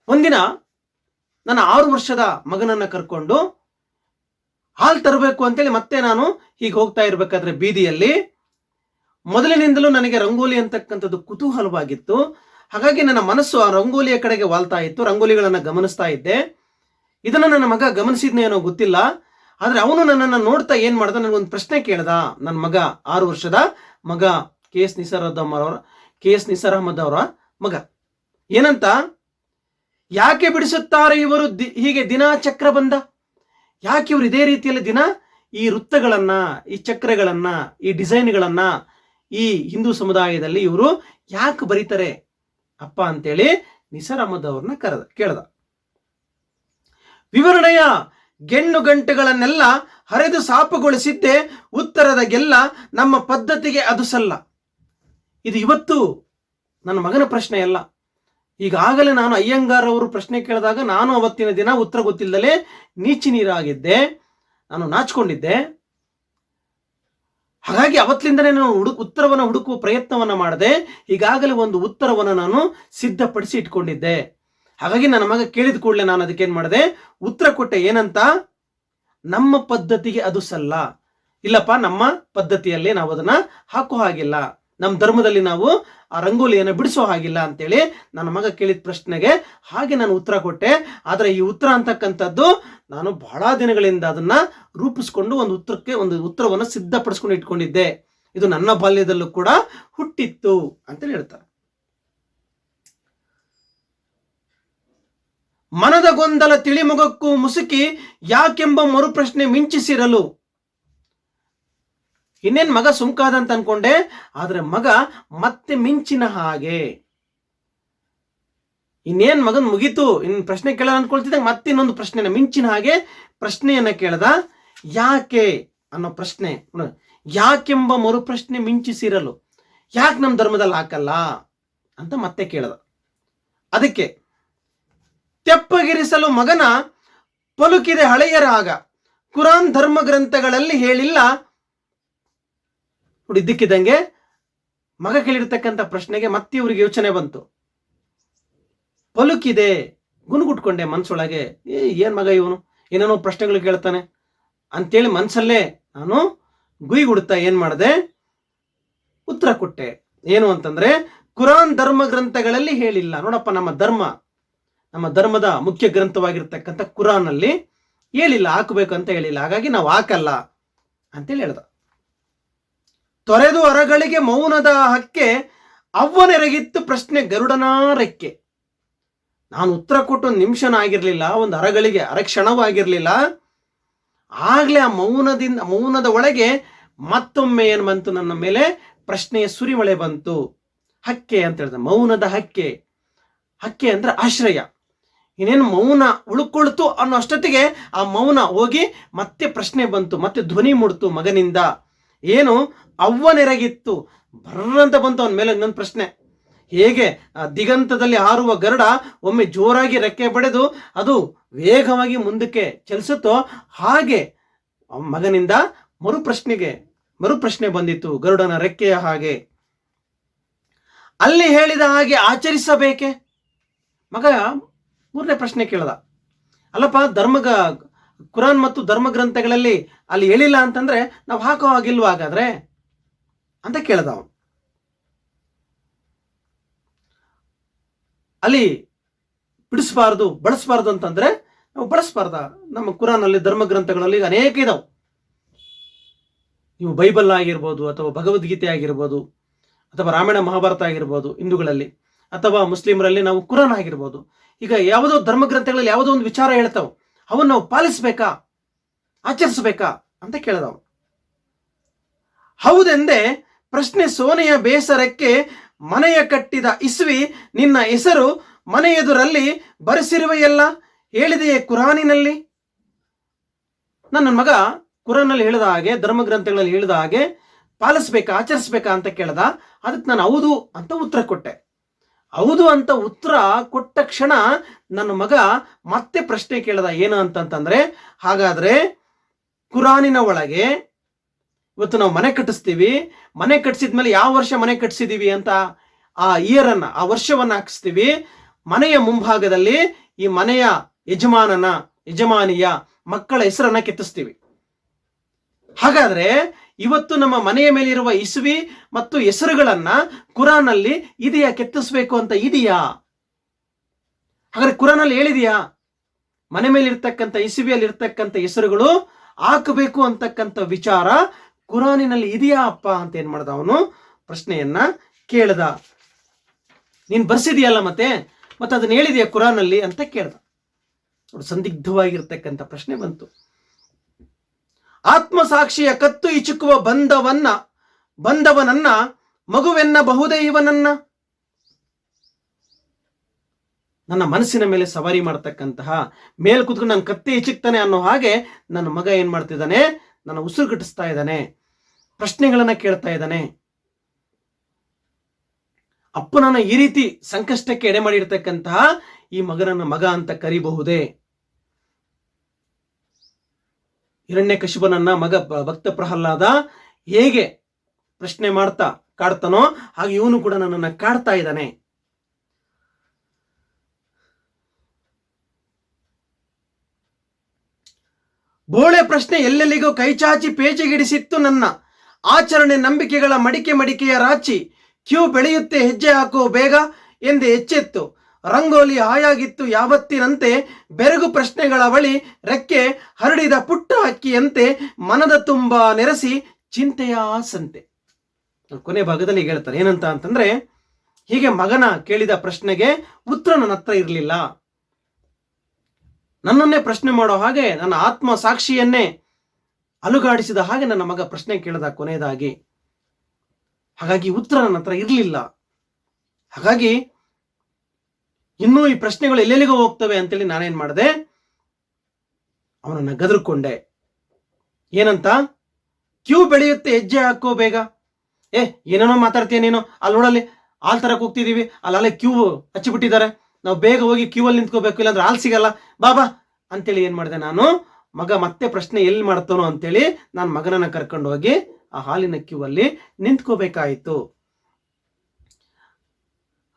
ಒಂದಿನ ನನ್ನ ಆರು ವರ್ಷದ ಮಗನನ್ನ ಕರ್ಕೊಂಡು ಹಾಲು ತರಬೇಕು ಅಂತೇಳಿ ಮತ್ತೆ ನಾನು ಹೀಗೆ ಹೋಗ್ತಾ ಇರ್ಬೇಕಾದ್ರೆ ಬೀದಿಯಲ್ಲಿ. ಮೊದಲಿನಿಂದಲೂ ನನಗೆ ರಂಗೋಲಿ ಅಂತಕ್ಕಂಥದ್ದು ಕುತೂಹಲವಾಗಿತ್ತು. ಹಾಗಾಗಿ ನನ್ನ ಮನಸ್ಸು ಆ ರಂಗೋಲಿಯ ಕಡೆಗೆ ವಾಲ್ತಾ ಇತ್ತು, ರಂಗೋಲಿಗಳನ್ನ ಗಮನಿಸ್ತಾ ಇದ್ದೆ. ಇದನ್ನ ನನ್ನ ಮಗ ಗಮನಿಸಿದ್ನೇನೋ ಗೊತ್ತಿಲ್ಲ. ಆದ್ರೆ ಅವನು ನನ್ನನ್ನು ನೋಡ್ತಾ ಏನ್ ಮಾಡ್ದ? ನನಗೊಂದು ಪ್ರಶ್ನೆ ಕೇಳ್ದ. ನನ್ನ ಮಗ, ಆರು ವರ್ಷದ ಮಗ K S Nisar K S Nisar ಮಗ. ಏನಂತ? ಯಾಕೆ ಬಿಡಿಸುತ್ತಾರೆ ಇವರು ಹೀಗೆ ದಿನ ಚಕ್ರ ಬಂದ? ಯಾಕೆ ಇವರು ಇದೇ ರೀತಿಯಲ್ಲಿ ದಿನ ಈ ವೃತ್ತಗಳನ್ನ, ಈ ಚಕ್ರಗಳನ್ನ, ಈ ಡಿಸೈನ್ಗಳನ್ನ ಈ ಹಿಂದೂ ಸಮುದಾಯದಲ್ಲಿ ಇವರು ಯಾಕೆ ಬರೀತಾರೆ? ಅಪ್ಪ ಅಂತೇಳಿ ನಿಸಾರ್ ಅಹಮದ್ ಅವ್ರನ್ನ ಕರೆದ, ಕೇಳ್ದ. ವಿವರಣೆಯ ಗೆಣ್ಣು ಗಂಟೆಗಳನ್ನೆಲ್ಲ ಹರಿದು ಸಾಪುಗೊಳಿಸಿದ್ದೆ ಉತ್ತರದ ಗೆಲ್ಲ ನಮ್ಮ ಪದ್ಧತಿಗೆ ಅದು ಸಲ್ಲ. ಇದು ಇವತ್ತು ನನ್ನ ಮಗನ ಪ್ರಶ್ನೆ ಅಲ್ಲ. ಈಗಾಗಲೇ ನಾನು ಅಯ್ಯಂಗಾರ್ ಅವರು ಪ್ರಶ್ನೆ ಕೇಳಿದಾಗ ನಾನು ಅವತ್ತಿನ ದಿನ ಉತ್ತರ ಗೊತ್ತಿಲ್ಲದಲೇ ನೀಚಿ ನೀರಾಗಿದ್ದೆ, ನಾನು ನಾಚಿಕೊಂಡಿದ್ದೆ. ಹಾಗಾಗಿ ಅವತ್ತಿನಿಂದಲೇ ನಾನು ಹುಡುಕ್ ಉತ್ತರವನ್ನು ಹುಡುಕುವ ಪ್ರಯತ್ನವನ್ನು ಮಾಡಿದೆ, ಈಗಾಗಲೇ ಒಂದು ಉತ್ತರವನ್ನು ನಾನು ಸಿದ್ಧಪಡಿಸಿ ಇಟ್ಕೊಂಡಿದ್ದೆ. ಹಾಗಾಗಿ ನನ್ನ ಮಗ ಕೇಳಿದ ಕೂಡಲೇ ನಾನು ಅದಕ್ಕೆ ಏನ್ ಮಾಡಿದೆ, ಉತ್ತರ ಕೊಟ್ಟೆ ಏನಂತ? ನಮ್ಮ ಪದ್ಧತಿಗೆ ಅದು ಸಲ್ಲ. ಇಲ್ಲಪ್ಪ, ನಮ್ಮ ಪದ್ಧತಿಯಲ್ಲಿ ನಾವು ಅದನ್ನು ಹಾಕೋ ಹಾಗಿಲ್ಲ. ನಮ್ಮ ಧರ್ಮದಲ್ಲಿ ನಾವು ಆ ರಂಗೋಲಿಯನ್ನು ಬಿಡಿಸೋ ಹಾಗಿಲ್ಲ ಅಂತೇಳಿ ನನ್ನ ಮಗ ಕೇಳಿದ ಪ್ರಶ್ನೆಗೆ ಹಾಗೆ ನಾನು ಉತ್ತರ ಕೊಟ್ಟೆ. ಆದರೆ ಈ ಉತ್ತರ ಅಂತಕ್ಕಂಥದ್ದು ನಾನು ಬಹಳ ದಿನಗಳಿಂದ ಅದನ್ನ ರೂಪಿಸ್ಕೊಂಡು ಒಂದು ಉತ್ತರಕ್ಕೆ ಒಂದು ಉತ್ತರವನ್ನು ಸಿದ್ಧಪಡಿಸ್ಕೊಂಡು ಇಟ್ಕೊಂಡಿದ್ದೆ. ಇದು ನನ್ನ ಬಾಲ್ಯದಲ್ಲೂ ಕೂಡ ಹುಟ್ಟಿತ್ತು ಅಂತೇಳಿ ಹೇಳ್ತಾರೆ. ಮನದ ಗೊಂದಲ ತಿಳಿಮೊಗಕ್ಕೂ ಮುಸುಕಿ ಯಾಕೆಂಬ ಮರುಪ್ರಶ್ನೆ ಮಿಂಚಿಸಿರಲು ಇನ್ನೇನ್ ಮಗ ಸುಮ್ಕಾದ ಅಂತ ಅನ್ಕೊಂಡೆ, ಆದ್ರೆ ಮಗ ಮತ್ತೆ ಮಿಂಚಿನ ಹಾಗೆ. ಇನ್ನೇನ್ ಮಗನ್ ಮುಗೀತು, ಇನ್ ಪ್ರಶ್ನೆ ಕೇಳ ಅನ್ಕೊಳ್ತಿದ್ದಾಗ ಮತ್ತೆ ಇನ್ನೊಂದು ಪ್ರಶ್ನೆನ, ಮಿಂಚಿನ ಹಾಗೆ ಪ್ರಶ್ನೆಯನ್ನ ಕೇಳ್ದ. ಯಾಕೆ ಅನ್ನೋ ಪ್ರಶ್ನೆ ಯಾಕೆಂಬ ಮರು ಪ್ರಶ್ನೆ ಮಿಂಚಿಸಿರಲು, ಯಾಕೆ ನಮ್ಮ ಧರ್ಮದಲ್ಲಿ ಹಾಕಲ್ಲ ಅಂತ ಮತ್ತೆ ಕೇಳ್ದ. ಅದಕ್ಕೆ ತೆಪ್ಪಗಿರಿಸಲು ಮಗನ ಪಲುಕಿದೆ ಹಳೆಯ ರಾಗ, ಕುರಾನ್ ಧರ್ಮ ಗ್ರಂಥಗಳಲ್ಲಿ ಹೇಳಿಲ್ಲ ನೋಡಿ, ಇದ್ದಕ್ಕಿದ್ದಂಗೆ ಮಗ ಕೇಳಿರ್ತಕ್ಕಂಥ ಪ್ರಶ್ನೆಗೆ ಮತ್ತೆ ಇವ್ರಿಗೆ ಯೋಚನೆ ಬಂತು. ಪಲುಕಿದೆ, ಗುಣಗುಟ್ಕೊಂಡೆ ಮನ್ಸೊಳಗೆ, ಏ, ಏನ್ ಮಗ ಇವನು? ಏನೇನೋ ಪ್ರಶ್ನೆಗಳು ಕೇಳ್ತಾನೆ. ಅಂತೇಳಿ ಮನ್ಸಲ್ಲೇ ನಾನು ಗುಯ್ಗುಡ್ತಾ ಏನ್ ಮಾಡಿದೆ? ಉತ್ತರ ಕೊಟ್ಟೆ. ಏನು ಅಂತಂದ್ರೆ, ಕುರಾನ್ ಧರ್ಮ ಗ್ರಂಥಗಳಲ್ಲಿ ಹೇಳಿಲ್ಲ. ನೋಡಪ್ಪ, ನಮ್ಮ ಧರ್ಮ, ನಮ್ಮ ಧರ್ಮದ ಮುಖ್ಯ ಗ್ರಂಥವಾಗಿರ್ತಕ್ಕಂಥ ಕುರಾನ್ ಅಲ್ಲಿ ಹೇಳಿಲ್ಲ, ಹಾಕಬೇಕು ಅಂತ ಹೇಳಿಲ್ಲ. ಹಾಗಾಗಿ ನಾವು ಹಾಕಲ್ಲ ಅಂತೇಳಿ ಹೇಳ್ದ. ತೊರೆದು ಅರಗಳಿಗೆ ಮೌನದ ಹಕ್ಕೆ ಅವ್ವನೆರಗಿತ್ತು ಪ್ರಶ್ನೆ ಗರುಡನ ರೆಕ್ಕೆ ನಾನು ಉತ್ತರ ಕೊಟ್ಟು ಒಂದು ನಿಮಿಷನ ಆಗಿರ್ಲಿಲ್ಲ ಒಂದು ಅರಗಳಿಗೆ ಅರಕ್ಷಣವಾಗಿರಲಿಲ್ಲ. ಆಗ್ಲೇ ಆ ಮೌನದಿಂದ, ಮೌನದ ಒಳಗೆ ಮತ್ತೊಮ್ಮೆ ಏನು ಬಂತು ನನ್ನ ಮೇಲೆ? ಪ್ರಶ್ನೆಯ ಸುರಿಮಳೆ ಬಂತು. ಹಕ್ಕೆ ಅಂತ ಹೇಳಿದ, ಮೌನದ ಹಕ್ಕೆ. ಹಕ್ಕೆ ಅಂದ್ರೆ ಆಶ್ರಯ. ಇನ್ನೇನು ಮೌನ ಉಳ್ಕೊಳ್ತು ಅನ್ನೋ ಅಷ್ಟೊತ್ತಿಗೆ ಆ ಮೌನ ಹೋಗಿ ಮತ್ತೆ ಪ್ರಶ್ನೆ ಬಂತು, ಮತ್ತೆ ಧ್ವನಿ ಮೂಡ್ತು ಮಗನಿಂದ. ಏನು? ಅವ್ವನೆರಗಿತ್ತು. ಬರ್ರಂತ ಬಂತು ಅವನ ಮೇಲೆ ಇನ್ನೊಂದು ಪ್ರಶ್ನೆ. ಹೇಗೆ? ದಿಗಂತದಲ್ಲಿ ಹಾರುವ ಗರುಡ ಒಮ್ಮೆ ಜೋರಾಗಿ ರೆಕ್ಕೆ ಬಡೆದು ಅದು ವೇಗವಾಗಿ ಮುಂದಕ್ಕೆ ಚಲಿಸುತ್ತೋ ಹಾಗೆ ಮಗನಿಂದ ಮರುಪ್ರಶ್ನೆಗೆ, ಮರುಪ್ರಶ್ನೆ ಬಂದಿತ್ತು ಗರುಡನ ರೆಕ್ಕೆಯ ಹಾಗೆ. ಅಲ್ಲಿ ಹೇಳಿದ ಹಾಗೆ ಆಚರಿಸಬೇಕೆ? ಮಗ ಮೂರನೇ ಪ್ರಶ್ನೆ ಕೇಳದ. ಅಲ್ಲಪ್ಪ, ಧರ್ಮಗ ಕುರಾನ್ ಮತ್ತು ಧರ್ಮ ಗ್ರಂಥಗಳಲ್ಲಿ ಅಲ್ಲಿ ಹೇಳಿಲ್ಲ ಅಂತಂದ್ರೆ ನಾವು ಹಾಕೋ ಹಾಗಿಲ್ವಾ ಹಾಗಾದ್ರೆ? ಅಂತ ಕೇಳಿದ ಅವನು. ಅಲ್ಲಿ ಬಿಡಿಸಬಾರ್ದು, ಬಳಸಬಾರ್ದು ಅಂತಂದ್ರೆ ನಾವು ಬಳಸಬಾರ್ದ. ನಮ್ಮ ಕುರಾನಲ್ಲಿ ಧರ್ಮ ಗ್ರಂಥಗಳಲ್ಲಿ ಅನೇಕ ಇದಾವೆ. ನೀವು ಬೈಬಲ್ ಆಗಿರ್ಬೋದು ಅಥವಾ ಭಗವದ್ಗೀತೆ ಆಗಿರ್ಬೋದು ಅಥವಾ ರಾಮಾಯಣ ಮಹಾಭಾರತ ಆಗಿರ್ಬೋದು ಹಿಂದೂಗಳಲ್ಲಿ ಅಥವಾ ಮುಸ್ಲಿಮರಲ್ಲಿ ನಾವು ಕುರಾನ್ ಆಗಿರ್ಬೋದು. ಈಗ ಯಾವುದೋ ಧರ್ಮ ಗ್ರಂಥಗಳಲ್ಲಿ ಯಾವುದೋ ಒಂದು ವಿಚಾರ ಹೇಳ್ತಾವ. ಅವನ್ನ ನಾವು ಪಾಲಿಸ್ಬೇಕಾ? ಆಚರಿಸ್ಬೇಕಾ? ಅಂತ ಕೇಳಿದವನು. ಹೌದೆಂದೇ ಪ್ರಶ್ನೆ ಸೋನೆಯ ಬೇಸರಕ್ಕೆ ಮನೆಯ ಕಟ್ಟಿದ ಇಸ್ವಿ ನಿನ್ನ ಹೆಸರು ಮನೆ ಎದುರಲ್ಲಿ ಬರೆಸಿರುವೆಯಲ್ಲ? ಹೇಳಿದೆಯೇ ಕುರಾನಿನಲ್ಲಿ? ನನ್ನ ಮಗ ಕುರಾನಲ್ಲಿ ಹೇಳಿದ ಹಾಗೆ ಧರ್ಮ ಗ್ರಂಥಗಳಲ್ಲಿ ಹೇಳಿದ ಹಾಗೆ ಪಾಲಿಸ್ಬೇಕಾ, ಆಚರಿಸ್ಬೇಕಾ ಅಂತ ಕೇಳ್ದ. ಅದಕ್ಕೆ ನಾನು ಹೌದು ಅಂತ ಉತ್ತರ ಕೊಟ್ಟೆ. ಹೌದು ಅಂತ ಉತ್ತರ ಕೊಟ್ಟ ಕ್ಷಣ ನನ್ನ ಮಗ ಮತ್ತೆ ಪ್ರಶ್ನೆ ಕೇಳ್ದ, ಏನು ಅಂತಂತಂದ್ರೆ, ಹಾಗಾದ್ರೆ ಕುರಾನಿನ ಒಳಗೆ ಇವತ್ತು ನಾವು ಮನೆ ಕಟ್ಟಿಸ್ತೀವಿ, ಮನೆ ಕಟ್ಟಿಸಿದ್ಮೇಲೆ ಯಾವ ವರ್ಷ ಮನೆ ಕಟ್ಟಿಸಿದೀವಿ ಅಂತ ಆ ಇಯರನ್ನ ಆ ವರ್ಷವನ್ನ ಹಾಕಿಸ್ತೀವಿ. ಮನೆಯ ಮುಂಭಾಗದಲ್ಲಿ ಈ ಮನೆಯ ಯಜಮಾನನ, ಯಜಮಾನಿಯ ಮಕ್ಕಳ ಹೆಸರನ್ನ ಕೆತ್ತಿಸ್ತೀವಿ. ಹಾಗಾದ್ರೆ ಇವತ್ತು ನಮ್ಮ ಮನೆಯ ಮೇಲಿರುವ ಇಸುವಿ ಮತ್ತು ಹೆಸರುಗಳನ್ನ ಕುರಾನಲ್ಲಿ ಇದೆಯಾ ಕೆತ್ತಿಸ್ಬೇಕು ಅಂತ ಇದೆಯಾ? ಹಾಗಾದ್ರೆ ಕುರಾನಲ್ಲಿ ಹೇಳಿದೆಯಾ? ಮನೆ ಮೇಲೆ ಇರ್ತಕ್ಕಂಥ ಇಸುವಿಯಲ್ಲಿ ಇರ್ತಕ್ಕಂಥ ಹೆಸರುಗಳು ಹಾಕಬೇಕು ಅಂತಕ್ಕಂಥ ವಿಚಾರ ಕುರಾನಿನಲ್ಲಿ ಇದೆಯಾ ಅಪ್ಪ ಅಂತ ಏನ್ ಮಾಡ್ದ ಅವನು? ಪ್ರಶ್ನೆಯನ್ನ ಕೇಳ್ದ. ನೀನ್ ಬರ್ಸಿದೀಯಲ್ಲ ಮತ್ತೆ? ಮತ್ತೆ ಅದನ್ನ ಹೇಳಿದೆಯಾ ಕುರಾನಲ್ಲಿ ಅಂತ ಕೇಳ್ದ. ಸಂದಿಗ್ಧವಾಗಿರ್ತಕ್ಕಂಥ ಪ್ರಶ್ನೆ ಬಂತು. ಆತ್ಮಸಾಕ್ಷಿಯ ಕತ್ತು ಇಚುಕುವ ಬಂಧವನ್ನ ಬಂದವನನ್ನ ಮಗುವೆನ್ನ ಬಹುದೇ ಇವನನ್ನ? ನನ್ನ ಮನಸ್ಸಿನ ಮೇಲೆ ಸವಾರಿ ಮಾಡ್ತಕ್ಕಂತಹ ಮೇಲೆ ಕುತ್ಕೊಂಡು ನನ್ನ ಕತ್ತೆ ಇಚಿಕ್ತಾನೆ ಅನ್ನೋ ಹಾಗೆ ನನ್ನ ಮಗ ಏನ್ ಮಾಡ್ತಿದ್ದಾನೆ? ನನ್ನ ಉಸಿರು ಕಟ್ಟಿಸ್ತಾ ಇದ್ದಾನೆ. ಪ್ರಶ್ನೆಗಳನ್ನ ಕೇಳ್ತಾ ಇದ್ದಾನೆ. ಅಪ್ಪನನ್ನ ಈ ರೀತಿ ಸಂಕಷ್ಟಕ್ಕೆ ಎಡೆ ಮಾಡಿರ್ತಕ್ಕಂತಹ ಈ ಮಗನನ್ನ ಮಗ ಅಂತ ಕರಿಬಹುದೇ? ಹಿರಣ್ಯ ಕಶಿಪನನ್ನ ಮಗ ಭಕ್ತ ಪ್ರಹ್ಲಾದ ಹೇಗೆ ಪ್ರಶ್ನೆ ಮಾಡ್ತಾ ಕಾಡ್ತಾನೋ ಹಾಗೆ ಇವನು ಕೂಡ ನನ್ನನ್ನು ಕಾಡ್ತಾ ಇದ್ದಾನೆ. ಬೋಳೆ ಪ್ರಶ್ನೆ ಎಲ್ಲೆಲ್ಲಿಗೋ ಕೈಚಾಚಿ ಪೇಚೆಗಿಡಿಸಿತ್ತು ನನ್ನ. ಆಚರಣೆ ನಂಬಿಕೆಗಳ ಮಡಿಕೆ ಮಡಿಕೆಯ ರಾಚಿ. ಕ್ಯೂ ಬೆಳೆಯುತ್ತೆ ಹೆಜ್ಜೆ ಹಾಕೋ ಬೇಗ ಎಂದು ಎಚ್ಚೆತ್ತು. ರಂಗೋಲಿ ಹಾಯಾಗಿತ್ತು ಯಾವತ್ತಿನಂತೆ? ಬೆರಗು ಪ್ರಶ್ನೆಗಳ ಬಳಿ ರೆಕ್ಕೆ ಹರಡಿದ ಪುಟ್ಟ ಹಕ್ಕಿಯಂತೆ ಮನದ ತುಂಬ ನೆರೆಸಿ ಚಿಂತೆಯ ಸಂತೆ ಕೊನೆ ಭಾಗದಲ್ಲಿ ಹೇಳ್ತಾರೆ, ಏನಂತ ಅಂತಂದ್ರೆ, ಹೀಗೆ ಮಗನ ಕೇಳಿದ ಪ್ರಶ್ನೆಗೆ ಉತ್ತರ ನನ್ನ ಹತ್ರ ಇರಲಿಲ್ಲ. ನನ್ನನ್ನೇ ಪ್ರಶ್ನೆ ಮಾಡೋ ಹಾಗೆ ನನ್ನ ಆತ್ಮ ಸಾಕ್ಷಿಯನ್ನೇ ಅಲುಗಾಡಿಸಿದ ಹಾಗೆ ನನ್ನ ಮಗ ಪ್ರಶ್ನೆ ಕೇಳಿದ ಕೊನೆಯದಾಗಿ, ಹಾಗಾಗಿ ಉತ್ತರ ನನ್ನ ಹತ್ರ ಇರಲಿಲ್ಲ. ಹಾಗಾಗಿ ಇನ್ನೂ ಈ ಪ್ರಶ್ನೆಗಳು ಎಲ್ಲೆಲ್ಲಿಗೋ ಹೋಗ್ತವೆ ಅಂತೇಳಿ ನಾನೇನ್ ಮಾಡಿದೆ? ಅವನನ್ನ ಗದರ್ಕೊಂಡೆ. ಏನಂತ? ಕ್ಯೂ ಬೆಳೆಯುತ್ತೆ, ಹೆಜ್ಜೆ ಹಾಕೋ ಬೇಗ. ಏ, ಏನೇನೋ ಮಾತಾಡ್ತೀಯ ನೀನು? ಅಲ್ಲಿ ನೋಡಲ್ಲಿ, ಹಾಲ್ ತರಕ್ ಹೋಗ್ತಿದೀವಿ. ಅಲ್ಲಿ ಕ್ಯೂ ಹಚ್ಚಿಬಿಟ್ಟಿದ್ದಾರೆ. ನಾವು ಬೇಗ ಹೋಗಿ ಕ್ಯೂ ಅಲ್ಲಿ ನಿಂತ್ಕೋಬೇಕು, ಇಲ್ಲಾಂದ್ರೆ ಹಾಲ್ ಸಿಗಲ್ಲ. ಬಾಬಾ ಅಂತೇಳಿ ಏನ್ ಮಾಡಿದೆ ನಾನು? ಮಗ ಮತ್ತೆ ಪ್ರಶ್ನೆ ಎಲ್ಲಿ ಮಾಡ್ತಾನೋ ಅಂತೇಳಿ ನಾನು ಮಗನನ್ನ ಕರ್ಕೊಂಡು ಹೋಗಿ ಆ ಹಾಲಿನ ಕ್ಯೂ ಅಲ್ಲಿ ನಿಂತ್ಕೋಬೇಕಾಯಿತು.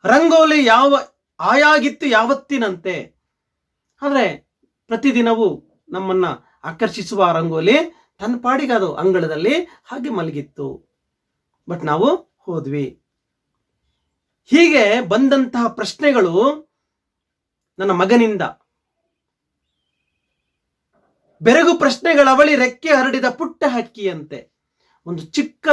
ರಂಗೋಲಿ ಯಾವ ಆಯಾಗಿತ್ತು ಯಾವತ್ತಿನಂತೆ? ಆದರೆ ಪ್ರತಿದಿನವೂ ನಮ್ಮನ್ನ ಆಕರ್ಷಿಸುವ ರಂಗೋಲಿ ತನ್ನ ಪಾಡಿಗೆ ಅದು ಅಂಗಳದಲ್ಲಿ ಹಾಗೆ ಮಲಗಿತ್ತು. ಬಟ್ ನಾವು ಹೋದ್ವಿ. ಹೀಗೆ ಬಂದಂತಹ ಪ್ರಶ್ನೆಗಳು ನನ್ನ ಮಗನಿಂದ. ಬೆರಗು ಪ್ರಶ್ನೆಗಳ ಅವಳಿ ರೆಕ್ಕೆ ಹರಡಿದ ಪುಟ್ಟ ಹಕ್ಕಿಯಂತೆ. ಒಂದು ಚಿಕ್ಕ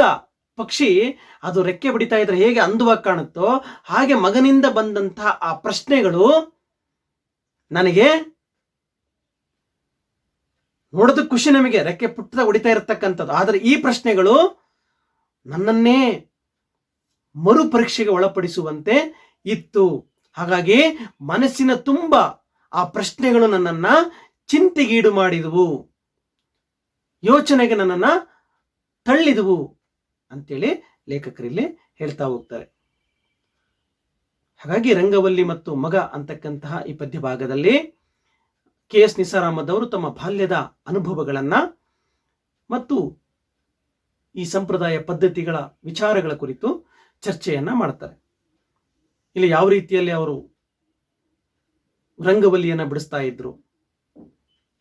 ಪಕ್ಷಿ ಅದು ರೆಕ್ಕೆ ಬಿಡಿತಾ ಇದ್ರೆ ಹೇಗೆ ಅಂದವಾಗಿ ಕಾಣುತ್ತೋ ಹಾಗೆ ಮಗನಿಂದ ಬಂದಂತಹ ಆ ಪ್ರಶ್ನೆಗಳು ನನಗೆ ನೋಡೋದು ಖುಷಿ ನಮಗೆ. ರೆಕ್ಕೆ ಪುಟ್ಟದ ಹೊಡಿತಾ ಇರತಕ್ಕಂಥದ್ದು. ಆದರೆ ಈ ಪ್ರಶ್ನೆಗಳು ನನ್ನನ್ನೇ ಮರು ಪರೀಕ್ಷೆಗೆ ಒಳಪಡಿಸುವಂತೆ ಇತ್ತು. ಹಾಗಾಗಿ ಮನಸ್ಸಿನ ತುಂಬ ಆ ಪ್ರಶ್ನೆಗಳು ನನ್ನನ್ನ ಚಿಂತೆಗೀಡು ಮಾಡಿದವು. ಯೋಚನೆಗೆ ನನ್ನನ್ನ ತಳ್ಳಿದವು. ಅಂತೇಳಿ ಲೇಖಕರಿಲ್ಲಿ ಹೇಳ್ತಾ ಹೋಗ್ತಾರೆ. ಹಾಗಾಗಿ ರಂಗವಲ್ಲಿ ಮತ್ತು ಮಗ ಅಂತಕ್ಕಂತಹ ಈ ಪದ್ಯ ಭಾಗದಲ್ಲಿ ಕೆ ಎಸ್ ನಿಸಾರ್ ಅಹಮದ್ ಅವರು ತಮ್ಮ ಬಾಲ್ಯದ ಅನುಭವಗಳನ್ನ ಮತ್ತು ಈ ಸಂಪ್ರದಾಯ ಪದ್ಧತಿಗಳ ವಿಚಾರಗಳ ಕುರಿತು ಚರ್ಚೆಯನ್ನ ಮಾಡ್ತಾರೆ. ಇಲ್ಲಿ ಯಾವ ರೀತಿಯಲ್ಲಿ ಅವರು ರಂಗವಲ್ಲಿಯನ್ನ ಬಿಡಿಸ್ತಾ ಇದ್ರು?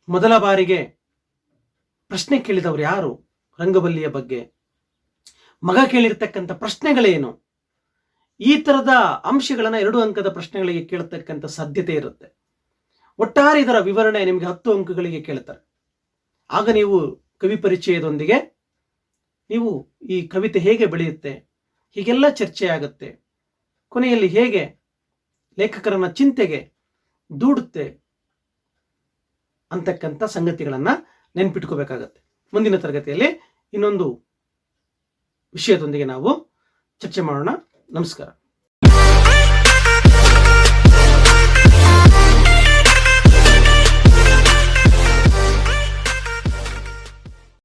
ಮೊದಲ ಬಾರಿಗೆ ಪ್ರಶ್ನೆ ಕೇಳಿದವರು ಯಾರು? ರಂಗವಲ್ಲಿಯ ಬಗ್ಗೆ. ಮಗ ಕೇಳಿರ್ತಕ್ಕಂಥ ಪ್ರಶ್ನೆಗಳೇನು ಈ ತರದ ಅಂಶಗಳನ್ನು ಎರಡು ಅಂಕದ ಪ್ರಶ್ನೆಗಳಿಗೆ ಕೇಳತಕ್ಕಂಥ ಸಾಧ್ಯತೆ ಇರುತ್ತೆ. ಒಟ್ಟಾರೆ ಇದರ ವಿವರಣೆ ನಿಮಗೆ ಹತ್ತು ಅಂಕಗಳಿಗೆ ಕೇಳ್ತಾರೆ. ಆಗ ನೀವು ಕವಿ ಪರಿಚಯದೊಂದಿಗೆ ನೀವು ಈ ಕವಿತೆ ಹೇಗೆ ಬೆಳೆಯುತ್ತೆ, ಹೀಗೆಲ್ಲ ಚರ್ಚೆ ಆಗುತ್ತೆ, ಕೊನೆಯಲ್ಲಿ ಹೇಗೆ ಲೇಖಕರನ್ನ ಚಿಂತೆಗೆ ದೂಡುತ್ತೆ ಅಂತಕ್ಕಂಥ ಸಂಗತಿಗಳನ್ನು ನೆನ್ಪಿಟ್ಕೋಬೇಕಾಗತ್ತೆ. ಮುಂದಿನ ತರಗತಿಯಲ್ಲಿ ಇನ್ನೊಂದು ವಿಷಯದೊಂದಿಗೆ ನಾವು ಚರ್ಚೆ ಮಾಡೋಣ. ನಮಸ್ಕಾರ.